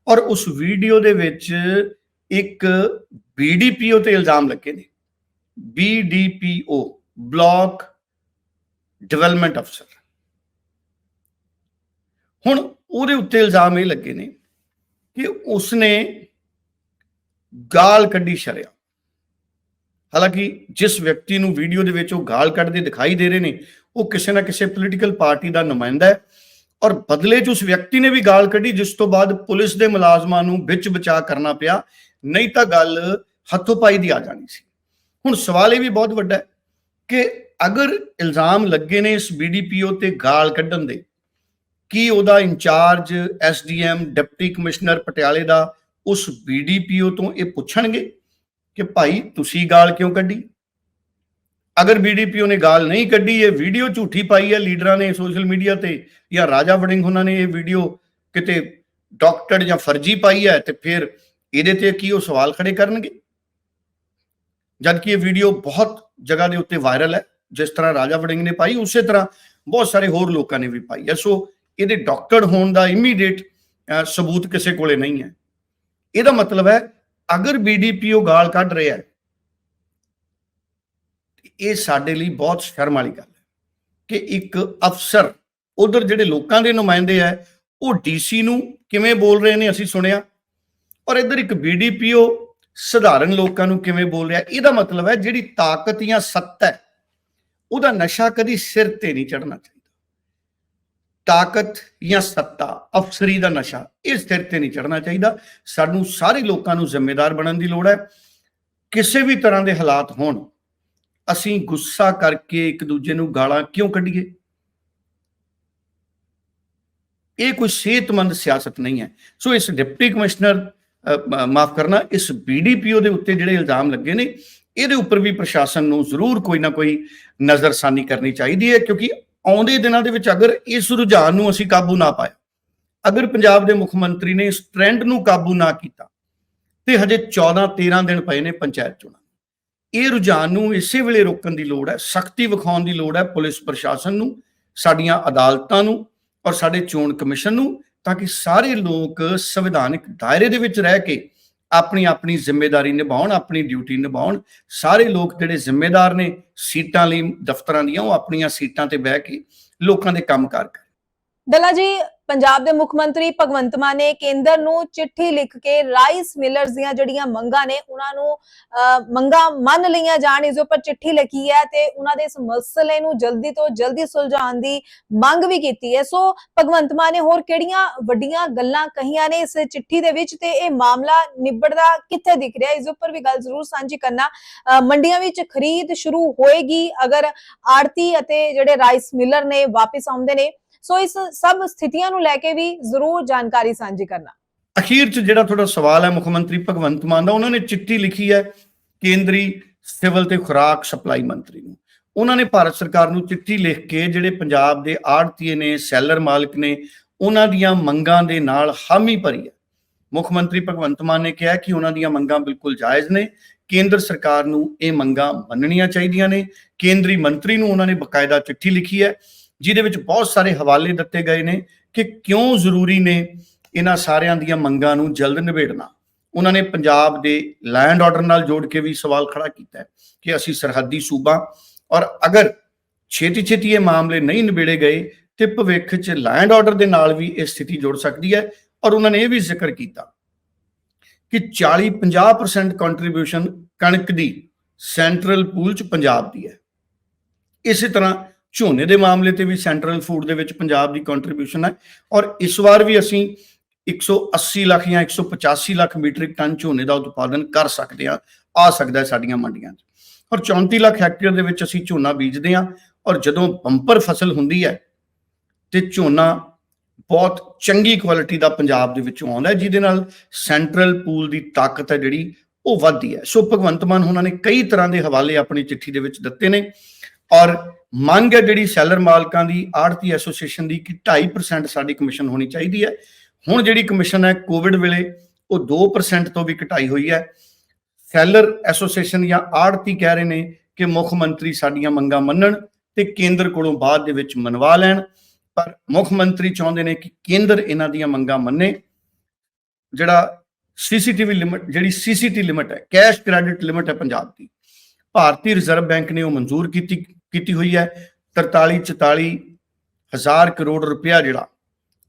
ਔਰ ਉਸ ਵੀਡੀਓ ਦੇ ਵਿੱਚ ਇੱਕ ਬੀਡੀਪੀਓ ਤੇ ਇਲਜ਼ਾਮ ਲੱਗੇ ਨੇ। ਬੀਡੀਪੀਓ ਬਲਾਕ ਡਿਵੈਲਪਮੈਂਟ ਅਫਸਰ ਹੁਣ ਉਹਦੇ ਉੱਤੇ ਇਲਜ਼ਾਮ ਇਹ ਲੱਗੇ ਨੇ ਕਿ ਉਸਨੇ ਗਾਲ ਕੱਢੀ ਸ਼ਰਿਆ। ਹਾਲਾਂਕਿ ਜਿਸ ਵਿਅਕਤੀ ਨੂੰ ਵੀਡੀਓ ਦੇ ਵਿੱਚ ਉਹ ਗਾਲ ਕੱਢਦੇ ਦਿਖਾਈ ਦੇ ਰਹੇ ਨੇ, ਉਹ ਕਿਸੇ ਨਾ ਕਿਸੇ ਪੋਲੀਟੀਕਲ ਪਾਰਟੀ ਦਾ ਨੁਮਾਇੰਦਾ ਹੈ ਔਰ ਬਦਲੇ 'ਚ ਉਸ ਵਿਅਕਤੀ ਨੇ ਵੀ ਗਾਲ ਕੱਢੀ, ਜਿਸ ਤੋਂ ਬਾਅਦ ਪੁਲਿਸ ਦੇ ਮੁਲਾਜ਼ਮਾਂ ਨੂੰ ਵਿੱਚ ਬਚਾ ਕਰਨਾ ਪਿਆ, ਨਹੀਂ ਤਾਂ ਗੱਲ ਹੱਥੋਂ ਪਾਈ ਦੀ ਆ ਜਾਣੀ ਸੀ। ਹੁਣ ਸਵਾਲ ਇਹ ਵੀ ਬਹੁਤ ਵੱਡਾ ਹੈ ਕਿ ਅਗਰ ਇਲਜ਼ਾਮ ਲੱਗੇ ਨੇ ਇਸ ਬੀਡੀਪੀਓ ਤੇ ਗਾਲ ਕੱਢਣ ਦੇ, ਕੀ ਉਹਦਾ ਇੰਚਾਰਜ ਐਸਡੀਐਮ ਡਿਪਟੀ ਕਮਿਸ਼ਨਰ ਪਟਿਆਲੇ ਦਾ ਉਸ ਬੀਡੀਪੀਓ ਤੋਂ ਇਹ ਪੁੱਛਣਗੇ ਕਿ ਭਾਈ ਤੁਸੀਂ ਗਾਲ ਕਿਉਂ ਕੱਢੀ? ਅਗਰ ਬੀਡੀਪੀਓ ਨੇ ਗਾਲ ਨਹੀਂ ਕੱਢੀ, ਇਹ ਵੀਡੀਓ ਝੂਠੀ ਪਾਈ ਹੈ, ਲੀਡਰਾਂ ਨੇ ਸੋਸ਼ਲ ਮੀਡੀਆ ਤੇ ਜਾਂ ਰਾਜਾ ਵੜਿੰਗ ਉਹਨਾਂ ਨੇ ਇਹ ਵੀਡੀਓ ਕਿਤੇ ਡਾਕਟਰ ਜਾਂ ਫਰਜ਼ੀ ਪਾਈ ਹੈ ਤੇ ਫਿਰ ਇਹਦੇ ਤੇ ਕੀ ਉਹ ਸਵਾਲ ਖੜੇ ਕਰਨਗੇ? ਜਦ ਕਿ ਇਹ ਵੀਡੀਓ ਬਹੁਤ ਜਗ੍ਹਾ ਦੇ ਉੱਤੇ ਵਾਇਰਲ ਹੈ, ਜਿਸ ਤਰ੍ਹਾਂ ਰਾਜਾ ਵੜਿੰਗ ਨੇ ਪਾਈ, ਉਸੇ ਤਰ੍ਹਾਂ ਬਹੁਤ ਸਾਰੇ ਹੋਰ ਲੋਕਾਂ ਨੇ ਵੀ ਪਾਈ ਹੈ। ਸੋ ਇਹਦੇ ਡਾਕਟਰ ਹੋਣ ਦਾ ਇਮੀਡੀਏਟ ਸਬੂਤ ਕਿਸੇ ਕੋਲੇ ਨਹੀਂ ਹੈ। ਇਹਦਾ ਮਤਲਬ ਹੈ, ਅਗਰ ਬੀਡੀਪੀਓ ਗਾਲ ਕੱਢ ਰਿਹਾ ਹੈ, ਇਹ ਸਾਡੇ ਲਈ ਬਹੁਤ ਸ਼ਰਮ ਵਾਲੀ ਗੱਲ ਹੈ ਕਿ ਇੱਕ ਅਫਸਰ ਉਧਰ ਜਿਹੜੇ ਲੋਕਾਂ ਦੇ ਨੁਮਾਇੰਦੇ ਆ ਉਹ ਡੀਸੀ ਨੂੰ ਕਿਵੇਂ ਬੋਲ ਰਹੇ ਨੇ ਅਸੀਂ ਸੁਣਿਆ, ਔਰ ਇੱਧਰ ਇੱਕ ਬੀਡੀਪੀਓ ਸਧਾਰਨ ਲੋਕਾਂ ਨੂੰ ਕਿਵੇਂ ਬੋਲ ਰਿਹਾ, ਇਹਦਾ ਮਤਲਬ ਹੈ ਜਿਹੜੀ ਤਾਕਤ ਜਾਂ ਸੱਤਾ ਹੈ, ਉਹਦਾ ਨਸ਼ਾ ਕਦੀ ਸਿਰ ਤੇ ਨਹੀਂ ਚੜਨਾ ਚਾਹੀਦਾ। ਤਾਕਤ ਜਾਂ ਸੱਤਾ ਅਫਸਰੀ ਦਾ ਨਸ਼ਾ, ਇਹ ਸਿਰ ਤੇ ਨਹੀਂ ਚੜਨਾ ਚਾਹੀਦਾ। ਸਾਨੂੰ ਸਾਰੇ ਲੋਕਾਂ ਨੂੰ ਜ਼ਿੰਮੇਦਾਰ ਬਣਨ ਦੀ ਲੋੜ ਹੈ। ਕਿਸੇ ਵੀ ਤਰ੍ਹਾਂ ਦੇ ਹਾਲਾਤ ਹੋਣ, ਅਸੀਂ ਗੁੱਸਾ ਕਰਕੇ ਇੱਕ ਦੂਜੇ ਨੂੰ ਗਾਲਾਂ ਕਿਉਂ ਕੱਢੀਏ? ਇਹ ਕੋਈ ਸਿਹਤਮੰਦ ਸਿਆਸਤ ਨਹੀਂ ਹੈ। ਸੋ ਇਸ ਡਿਪਟੀ ਕਮਿਸ਼ਨਰ ਮਾਫ ਕਰਨਾ, ਇਸ ਬੀਡੀਪੀਓ ਦੇ ਉੱਤੇ ਜਿਹੜੇ ਇਲਜ਼ਾਮ ਲੱਗੇ ਨੇ, ਇਹਦੇ ਉੱਪਰ ਵੀ ਪ੍ਰਸ਼ਾਸਨ ਨੂੰ ਜ਼ਰੂਰ ਕੋਈ ਨਾ ਕੋਈ ਨਜ਼ਰਸਾਨੀ ਕਰਨੀ ਚਾਹੀਦੀ ਹੈ, ਕਿਉਂਕਿ ਆਉਂਦੇ ਦਿਨਾਂ ਦੇ ਵਿੱਚ ਅਗਰ ਇਸ ਰੁਝਾਨ ਨੂੰ ਅਸੀਂ ਕਾਬੂ ਨਾ ਪਾਇਆ, ਅਗਰ ਪੰਜਾਬ ਦੇ ਮੁੱਖ ਮੰਤਰੀ ਨੇ ਇਸ ਟ੍ਰੈਂਡ ਨੂੰ ਕਾਬੂ ਨਾ ਕੀਤਾ, ਤੇ ਹਜੇ 14 13 ਦਿਨ ਪਏ ਨੇ ਪੰਚਾਇਤ ਚੋਣਾਂ ਇਹ ਰੁਝਾਨ ਨੂੰ ਇਸੇ ਵੇਲੇ ਰੋਕਣ ਦੀ ਲੋੜ ਹੈ, ਸਖਤੀ ਵਿਖਾਉਣ ਦੀ ਲੋੜ ਹੈ ਪੁਲਿਸ ਪ੍ਰਸ਼ਾਸਨ ਨੂੰ, ਸਾਡੀਆਂ ਅਦਾਲਤਾਂ ਨੂੰ ਔਰ ਸਾਡੇ ਚੋਣ ਕਮਿਸ਼ਨ ਨੂੰ, ਤਾਂ ਕਿ ਸਾਰੇ ਲੋਕ ਸੰਵਿਧਾਨਿਕ ਦਾਇਰੇ ਦੇ ਵਿੱਚ ਰਹਿ ਕੇ ਆਪਣੀ ਆਪਣੀ ਜ਼ਿੰਮੇਵਾਰੀ ਨਿਭਾਉਣ, ਆਪਣੀ ਡਿਊਟੀ ਨਿਭਾਉਣ। ਸਾਰੇ ਲੋਕ ਜਿਹੜੇ ਜ਼ਿੰਮੇਦਾਰ ਨੇ, ਸੀਟਾਂ ਲਈ ਦਫ਼ਤਰਾਂ ਦੀਆਂ, ਉਹ ਆਪਣੀਆਂ ਸੀਟਾਂ ਤੇ ਬਹਿ ਕੇ ਲੋਕਾਂ ਦੇ ਕੰਮ ਕਾਰ ਕਰਨ। ਦਲਾ ਜੀ ਪੰਜਾਬ ਦੇ ਮੁੱਖ ਮੰਤਰੀ ਭਗਵੰਤ ਮਾਨ ਨੇ ਕੇਂਦਰ ਨੂੰ ਚਿੱਠੀ ਲਿਖ ਕੇ ਰਾਈਸ ਮਿਲਰਸ ਦੀਆਂ ਜਿਹੜੀਆਂ ਮੰਗਾਂ ਨੇ ਉਹਨਾਂ ਨੂੰ ਮੰਗਾਂ ਮੰਨ ਲਈਆਂ ਜਾਣ, ਇਸ ਉੱਪਰ ਚਿੱਠੀ ਲਿਖੀ ਹੈ ਤੇ ਉਹਨਾਂ ਦੇ ਇਸ ਮਸਲੇ ਨੂੰ ਜਲਦੀ ਤੋਂ ਜਲਦੀ ਸੁਲਝਾਉਣ ਦੀ ਮੰਗ ਵੀ ਕੀਤੀ ਹੈ। ਸੋ ਭਗਵੰਤ ਮਾਨ ਨੇ ਹੋਰ ਕਿਹੜੀਆਂ ਵੱਡੀਆਂ ਗੱਲਾਂ ਕਹੀਆਂ ਨੇ ਇਸ ਚਿੱਠੀ ਦੇ ਵਿੱਚ ਤੇ ਇਹ ਮਾਮਲਾ ਨਿਬੜਦਾ ਕਿੱਥੇ ਦਿਖ ਰਿਹਾ? ਇਸ ਉੱਪਰ ਵੀ ਗੱਲ ਜ਼ਰੂਰ ਸਾਂਝੀ ਕਰਨਾ। ਮੰਡੀਆਂ ਵਿੱਚ ਖਰੀਦ ਸ਼ੁਰੂ ਹੋਏਗੀ ਅਗਰ ਆੜਤੀ ਅਤੇ ਜਿਹੜੇ ਰਾਈਸ ਮਿਲਰ ਨੇ ਵਾਪਸ ਆਉਂਦੇ ਨੇ। ਸੋ ਇਸ ਸਭ ਸਥਿਤੀਆਂ ਨੂੰ ਲੈ ਕੇ ਵੀ ਜ਼ਰੂਰ ਜਾਣਕਾਰੀ ਸਾਂਝੀ ਕਰਨਾ। ਅਖੀਰ 'ਚ ਜਿਹੜਾ ਤੁਹਾਡਾ ਸਵਾਲ ਹੈ, ਮੁੱਖ ਮੰਤਰੀ ਭਗਵੰਤ ਮਾਨ ਦਾ, ਉਹਨਾਂ ਨੇ ਚਿੱਠੀ ਲਿਖੀ ਹੈ ਕੇਂਦਰੀ ਸਿਵਲ ਤੇ ਖੁਰਾਕ ਸਪਲਾਈ ਮੰਤਰੀ ਨੂੰ। ਉਹਨਾਂ ਨੇ ਭਾਰਤ ਸਰਕਾਰ ਨੂੰ ਚਿੱਠੀ ਲਿਖ ਕੇ ਜਿਹੜੇ ਪੰਜਾਬ ਦੇ ਆੜਤੀਏ ਨੇ, ਸੈਲਰ ਮਾਲਕ ਨੇ, ਉਹਨਾਂ ਦੀਆਂ ਮੰਗਾਂ ਦੇ ਨਾਲ ਹਾਮੀ ਭਰੀ ਹੈ। ਮੁੱਖ ਮੰਤਰੀ ਭਗਵੰਤ ਮਾਨ ਨੇ ਕਿਹਾ ਕਿ ਉਹਨਾਂ ਦੀਆਂ ਮੰਗਾਂ ਬਿਲਕੁਲ ਜਾਇਜ਼ ਨੇ। ਕੇਂਦਰ ਸਰਕਾਰ ਨੂੰ ਇਹ ਮੰਗਾਂ ਮੰਨਣੀਆਂ ਚਾਹੀਦੀਆਂ ਨੇ। ਕੇਂਦਰੀ ਮੰਤਰੀ ਨੂੰ ਉਹਨਾਂ ਨੇ ਬਕਾਇਦਾ ਚਿੱਠੀ ਲਿਖੀ ਹੈ। ਜਿਹਦੇ ਵਿੱਚ ਬਹੁਤ ਸਾਰੇ ਹਵਾਲੇ ਦਿੱਤੇ ਗਏ ਨੇ ਕਿ ਕਿਉਂ ਜ਼ਰੂਰੀ ਨੇ ਇਹਨਾਂ ਸਾਰਿਆਂ ਦੀਆਂ ਮੰਗਾਂ ਨੂੰ ਜਲਦ ਨਿਬੇੜਨਾ। ਉਹਨਾਂ ਨੇ ਪੰਜਾਬ ਦੇ ਲੈਂਡ ਆਰਡਰ ਨਾਲ ਜੋੜ ਕੇ ਵੀ ਸਵਾਲ ਖੜਾ ਕੀਤਾ ਹੈ ਕਿ ਅਸੀਂ ਸਰਹੱਦੀ ਸੂਬਾ ਔਰ ਅਗਰ ਛੇਤੀ ਛੇਤੀ ਇਹ ਮਾਮਲੇ ਨਹੀਂ ਨਿਬੇੜੇ ਗਏ ਤੇ ਭਵਿੱਖ 'ਚ ਲੈਂਡ ਆਰਡਰ ਦੇ ਨਾਲ ਵੀ ਇਹ ਸਥਿਤੀ ਜੁੜ ਸਕਦੀ ਹੈ ਔਰ ਉਹਨਾਂ ਨੇ ਇਹ ਵੀ ਜ਼ਿਕਰ ਕੀਤਾ ਕਿ 40-50% ਕੰਟਰੀਬਿਊਸ਼ਨ ਕਣਕ ਦੀ ਸੈਂਟਰਲ ਪੂਲ 'ਚ ਪੰਜਾਬ ਦੀ ਹੈ। ਇਸੇ ਤਰ੍ਹਾਂ ਝੋਨੇ ਦੇ ਮਾਮਲੇ ਤੇ ਵੀ ਸੈਂਟਰਲ ਫੂਡ ਦੇ ਵਿੱਚ ਪੰਜਾਬ ਦੀ ਕੰਟਰੀਬਿਊਸ਼ਨ ਹੈ ਔਰ ਇਸ ਵਾਰ ਵੀ ਅਸੀਂ 180 ਲੱਖ ਜਾਂ 185 ਲੱਖ ਮੀਟ੍ਰਿਕ ਟਨ ਝੋਨੇ ਦਾ ਉਤਪਾਦਨ ਕਰ ਸਕਦੇ ਹਾਂ, ਆ ਸਕਦਾ ਸਾਡੀਆਂ ਮੰਡੀਆਂ 'ਚ। ਔਰ 34 ਲੱਖ ਹੈਕਟੇਅਰ ਦੇ ਵਿੱਚ ਅਸੀਂ ਝੋਨਾ ਬੀਜਦੇ ਹਾਂ ਔਰ ਜਦੋਂ ਬੰਪਰ ਫਸਲ ਹੁੰਦੀ ਹੈ ਤੇ ਝੋਨਾ ਬਹੁਤ ਚੰਗੀ ਕੁਆਲਿਟੀ ਦਾ ਪੰਜਾਬ ਦੇ ਵਿੱਚੋਂ ਆਉਂਦਾ ਜਿਹਦੇ ਨਾਲ ਸੈਂਟਰਲ ਪੂਲ ਦੀ ਤਾਕਤ ਹੈ ਜਿਹੜੀ, ਉਹ ਵੱਧਦੀ ਹੈ। ਸੋ ਭਗਵੰਤ ਮਾਨ ਉਹਨਾਂ ਨੇ ਕਈ ਤਰ੍ਹਾਂ ਦੇ ਹਵਾਲੇ ਆਪਣੀ ਚਿੱਠੀ ਦੇ ਵਿੱਚ ਦਿੱਤੇ ਨੇ ਔਰ ਮੰਗ ਹੈ ਜਿਹੜੀ ਸੈਲਰ ਮਾਲਕਾਂ ਦੀ ਆੜਤੀ ਐਸੋਸੀਏਸ਼ਨ ਦੀ ਕਿ 2.5% ਸਾਡੀ ਕਮਿਸ਼ਨ ਹੋਣੀ ਚਾਹੀਦੀ ਹੈ। ਹੁਣ ਜਿਹੜੀ ਕਮਿਸ਼ਨ ਹੈ ਕੋਵਿਡ ਵੇਲੇ, ਉਹ 2% ਤੋਂ ਵੀ ਘਟਾਈ ਹੋਈ ਹੈ। ਸੈਲਰ ਐਸੋਸੀਏਸ਼ਨ ਜਾਂ ਆੜਤੀ ਕਹਿ ਰਹੇ ਨੇ ਕਿ ਮੁੱਖ ਮੰਤਰੀ ਸਾਡੀਆਂ ਮੰਗਾਂ ਮੰਨਣ ਤੇ ਕੇਂਦਰ ਕੋਲੋਂ ਬਾਅਦ ਦੇ ਵਿੱਚ ਮਨਵਾ ਲੈਣ। ਪਰ ਮੁੱਖ ਮੰਤਰੀ ਚਾਹੁੰਦੇ ਨੇ ਕਿ ਕੇਂਦਰ ਇਹਨਾਂ ਦੀਆਂ ਮੰਗਾਂ ਮੰਨੇ। ਜਿਹੜਾ ਸੀਸੀਟੀਵੀ ਲਿਮਟ ਜਿਹੜੀ ਸੀਸੀਟੀ ਲਿਮਟ ਹੈ ਕੈਸ਼ ਕ੍ਰੈਡਿਟ ਲਿਮਟ ਹੈ ਪੰਜਾਬ ਦੀ। ਭਾਰਤੀ ਰਿਜ਼ਰਵ ਬੈਂਕ ਨੇ ਉਹ ਮਨਜ਼ੂਰ ਕੀਤੀ। ਕੀਤੀ ਹੋਈ ਹੈ। 43 44 ਹਜ਼ਾਰ ਕਰੋੜ ਰੁਪਇਆ ਜਿਹੜਾ,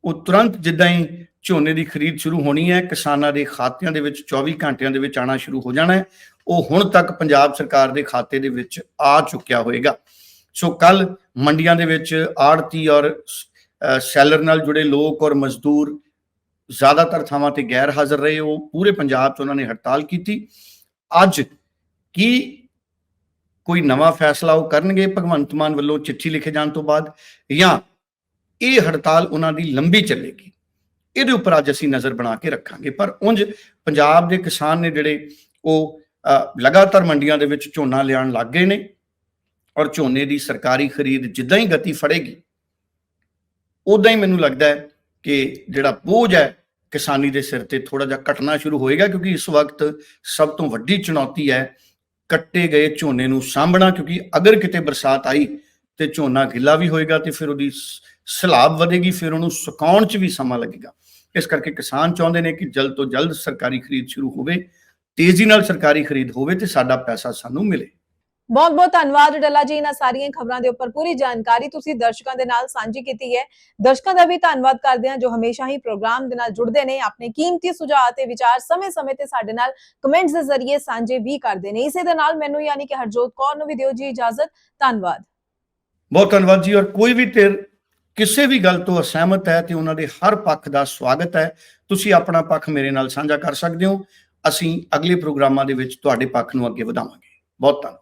ਉਹ ਤੁਰੰਤ ਜਿੱਦਾਂ ਹੀ ਝੋਨੇ ਦੀ ਖਰੀਦ ਸ਼ੁਰੂ ਹੋਣੀ ਹੈ, ਕਿਸਾਨਾਂ ਦੇ ਖਾਤਿਆਂ ਦੇ ਵਿੱਚ 24 ਘੰਟਿਆਂ ਦੇ ਵਿੱਚ ਆਣਾ ਸ਼ੁਰੂ ਹੋ ਜਾਣਾ ਹੈ। ਉਹ ਹੁਣ ਤੱਕ ਪੰਜਾਬ ਸਰਕਾਰ ਦੇ ਖਾਤੇ ਦੇ ਵਿੱਚ ਆ ਚੁੱਕਿਆ ਹੋਏਗਾ। ਸੋ ਕੱਲ ਮੰਡੀਆਂ ਦੇ ਵਿੱਚ ਆੜਤੀ ਔਰ ਸੈਲਰ ਨਾਲ ਜੁੜੇ ਲੋਕ ਔਰ ਮਜ਼ਦੂਰ ਜ਼ਿਆਦਾਤਰ ਥਾਵਾਂ ਤੇ ਗੈਰ ਹਾਜ਼ਰ ਰਹੇ। ਉਹ ਪੂਰੇ ਪੰਜਾਬ 'ਚ ਉਹਨਾਂ ਨੇ ਹੜਤਾਲ ਕੀਤੀ। ਅੱਜ ਕੀ ਕੋਈ ਨਵਾਂ ਫੈਸਲਾ ਉਹ ਕਰਨਗੇ ਭਗਵੰਤ ਮਾਨ ਵੱਲੋਂ ਚਿੱਠੀ ਲਿਖੇ ਜਾਣ ਤੋਂ ਬਾਅਦ, ਜਾਂ ਇਹ ਹੜਤਾਲ ਉਹਨਾਂ ਦੀ ਲੰਬੀ ਚੱਲੇਗੀ। ਇਹਦੇ ਉੱਪਰ ਅੱਜ ਅਸੀਂ ਨਜ਼ਰ ਬਣਾ ਕੇ ਰੱਖਾਂਗੇ। ਪਰ ਉਂਝ ਪੰਜਾਬ ਦੇ ਕਿਸਾਨ ਨੇ ਜਿਹੜੇ ਉਹ ਲਗਾਤਾਰ ਮੰਡੀਆਂ ਦੇ ਵਿੱਚ ਝੋਨਾ ਲਿਆਉਣ ਲੱਗ ਗਏ ਨੇ ਔਰ ਝੋਨੇ ਦੀ ਸਰਕਾਰੀ ਖਰੀਦ ਜਿੱਦਾਂ ਹੀ ਗਤੀ ਫੜੇਗੀ ਉਦਾਂ ਹੀ ਮੈਨੂੰ ਲੱਗਦਾ ਹੈ ਕਿ ਜਿਹੜਾ ਬੋਝ ਹੈ ਕਿਸਾਨੀ ਦੇ ਸਿਰ ਤੇ ਥੋੜਾ ਜਿਹਾ ਘਟਣਾ ਸ਼ੁਰੂ ਹੋਏਗਾ ਕਿਉਂਕਿ ਇਸ ਵਕਤ ਸਭ ਤੋਂ ਵੱਡੀ ਚੁਣੌਤੀ ਹੈ ਕੱਟੇ ਗਏ ਝੋਨੇ ਨੂੰ ਸਾਂਭਣਾ, ਕਿਉਂਕਿ ਅਗਰ ਕਿਤੇ ਬਰਸਾਤ ਆਈ ਤੇ ਝੋਨਾ ਗਿੱਲਾ ਵੀ ਹੋਏਗਾ ਤੇ ਫਿਰ ਉਹਦੀ ਸਲਾਬ ਵਧੇਗੀ, ਫਿਰ ਉਹਨੂੰ ਸੁਕਾਉਣ 'ਚ ਵੀ ਸਮਾਂ ਲੱਗੇਗਾ। ਇਸ ਕਰਕੇ ਕਿਸਾਨ ਚਾਹੁੰਦੇ ਨੇ ਕਿ ਜਲਦ ਤੋਂ ਜਲਦ ਸਰਕਾਰੀ ਖਰੀਦ ਸ਼ੁਰੂ ਹੋਵੇ, ਤੇਜ਼ੀ ਨਾਲ ਸਰਕਾਰੀ ਖਰੀਦ ਹੋਵੇ ਤੇ ਸਾਡਾ ਪੈਸਾ ਸਾਨੂੰ ਮਿਲੇ। ਬਹੁਤ ਬਹੁਤ ਧੰਨਵਾਦ ਡੱਲਾ ਜੀ, ਇਹਨਾਂ ਸਾਰੀਆਂ ਖਬਰਾਂ ਦੇ ਉੱਪਰ ਪੂਰੀ ਜਾਣਕਾਰੀ ਤੁਸੀਂ ਦਰਸ਼ਕਾਂ ਦੇ ਨਾਲ ਸਾਂਝੀ ਕੀਤੀ ਹੈ। ਦਰਸ਼ਕਾਂ ਦਾ ਵੀ ਧੰਨਵਾਦ ਕਰਦੇ ਹਾਂ ਜੋ ਹਮੇਸ਼ਾ ਹੀ ਪ੍ਰੋਗਰਾਮ ਦੇ ਨਾਲ ਜੁੜਦੇ ਨੇ, ਆਪਣੇ ਕੀਮਤੀ ਸੁਝਾਅ ਤੇ ਵਿਚਾਰ ਸਮੇਂ-ਸਮੇਂ ਤੇ ਸਾਡੇ ਨਾਲ ਕਮੈਂਟਸ ਦੇ ਜ਼ਰੀਏ ਸਾਂਝੇ ਵੀ ਕਰਦੇ ਨੇ। ਇਸੇ ਦੇ ਨਾਲ ਮੈਨੂੰ ਯਾਨੀ ਕਿ ਹਰਜੋਤ ਕੌਰ ਨੂੰ ਵੀ ਦਿਓ ਜੀ ਇਜਾਜ਼ਤ। ਧੰਨਵਾਦ। ਬਹੁਤ ਧੰਨਵਾਦ ਜੀ, ਔਰ ਕੋਈ ਵੀ ਧਿਰ ਕਿਸੇ ਵੀ ਗੱਲ ਤੋਂ ਅਸਹਿਮਤ ਹੈ ਤੇ ਉਹਨਾਂ ਦੇ ਹਰ ਪੱਖ ਦਾ ਸਵਾਗਤ ਹੈ, ਤੁਸੀਂ ਆਪਣਾ ਪੱਖ ਮੇਰੇ ਨਾਲ ਸਾਂਝਾ ਕਰ ਸਕਦੇ ਹੋ। ਅਸੀਂ ਅਗਲੇ ਪ੍ਰੋਗਰਾਮਾਂ ਦੇ ਵਿੱਚ ਤੁਹਾਡੇ ਪੱਖ ਨੂੰ ਅੱਗੇ ਵਧਾਵਾਂਗੇ। ਬਹੁਤ ਧੰਨਵਾਦ।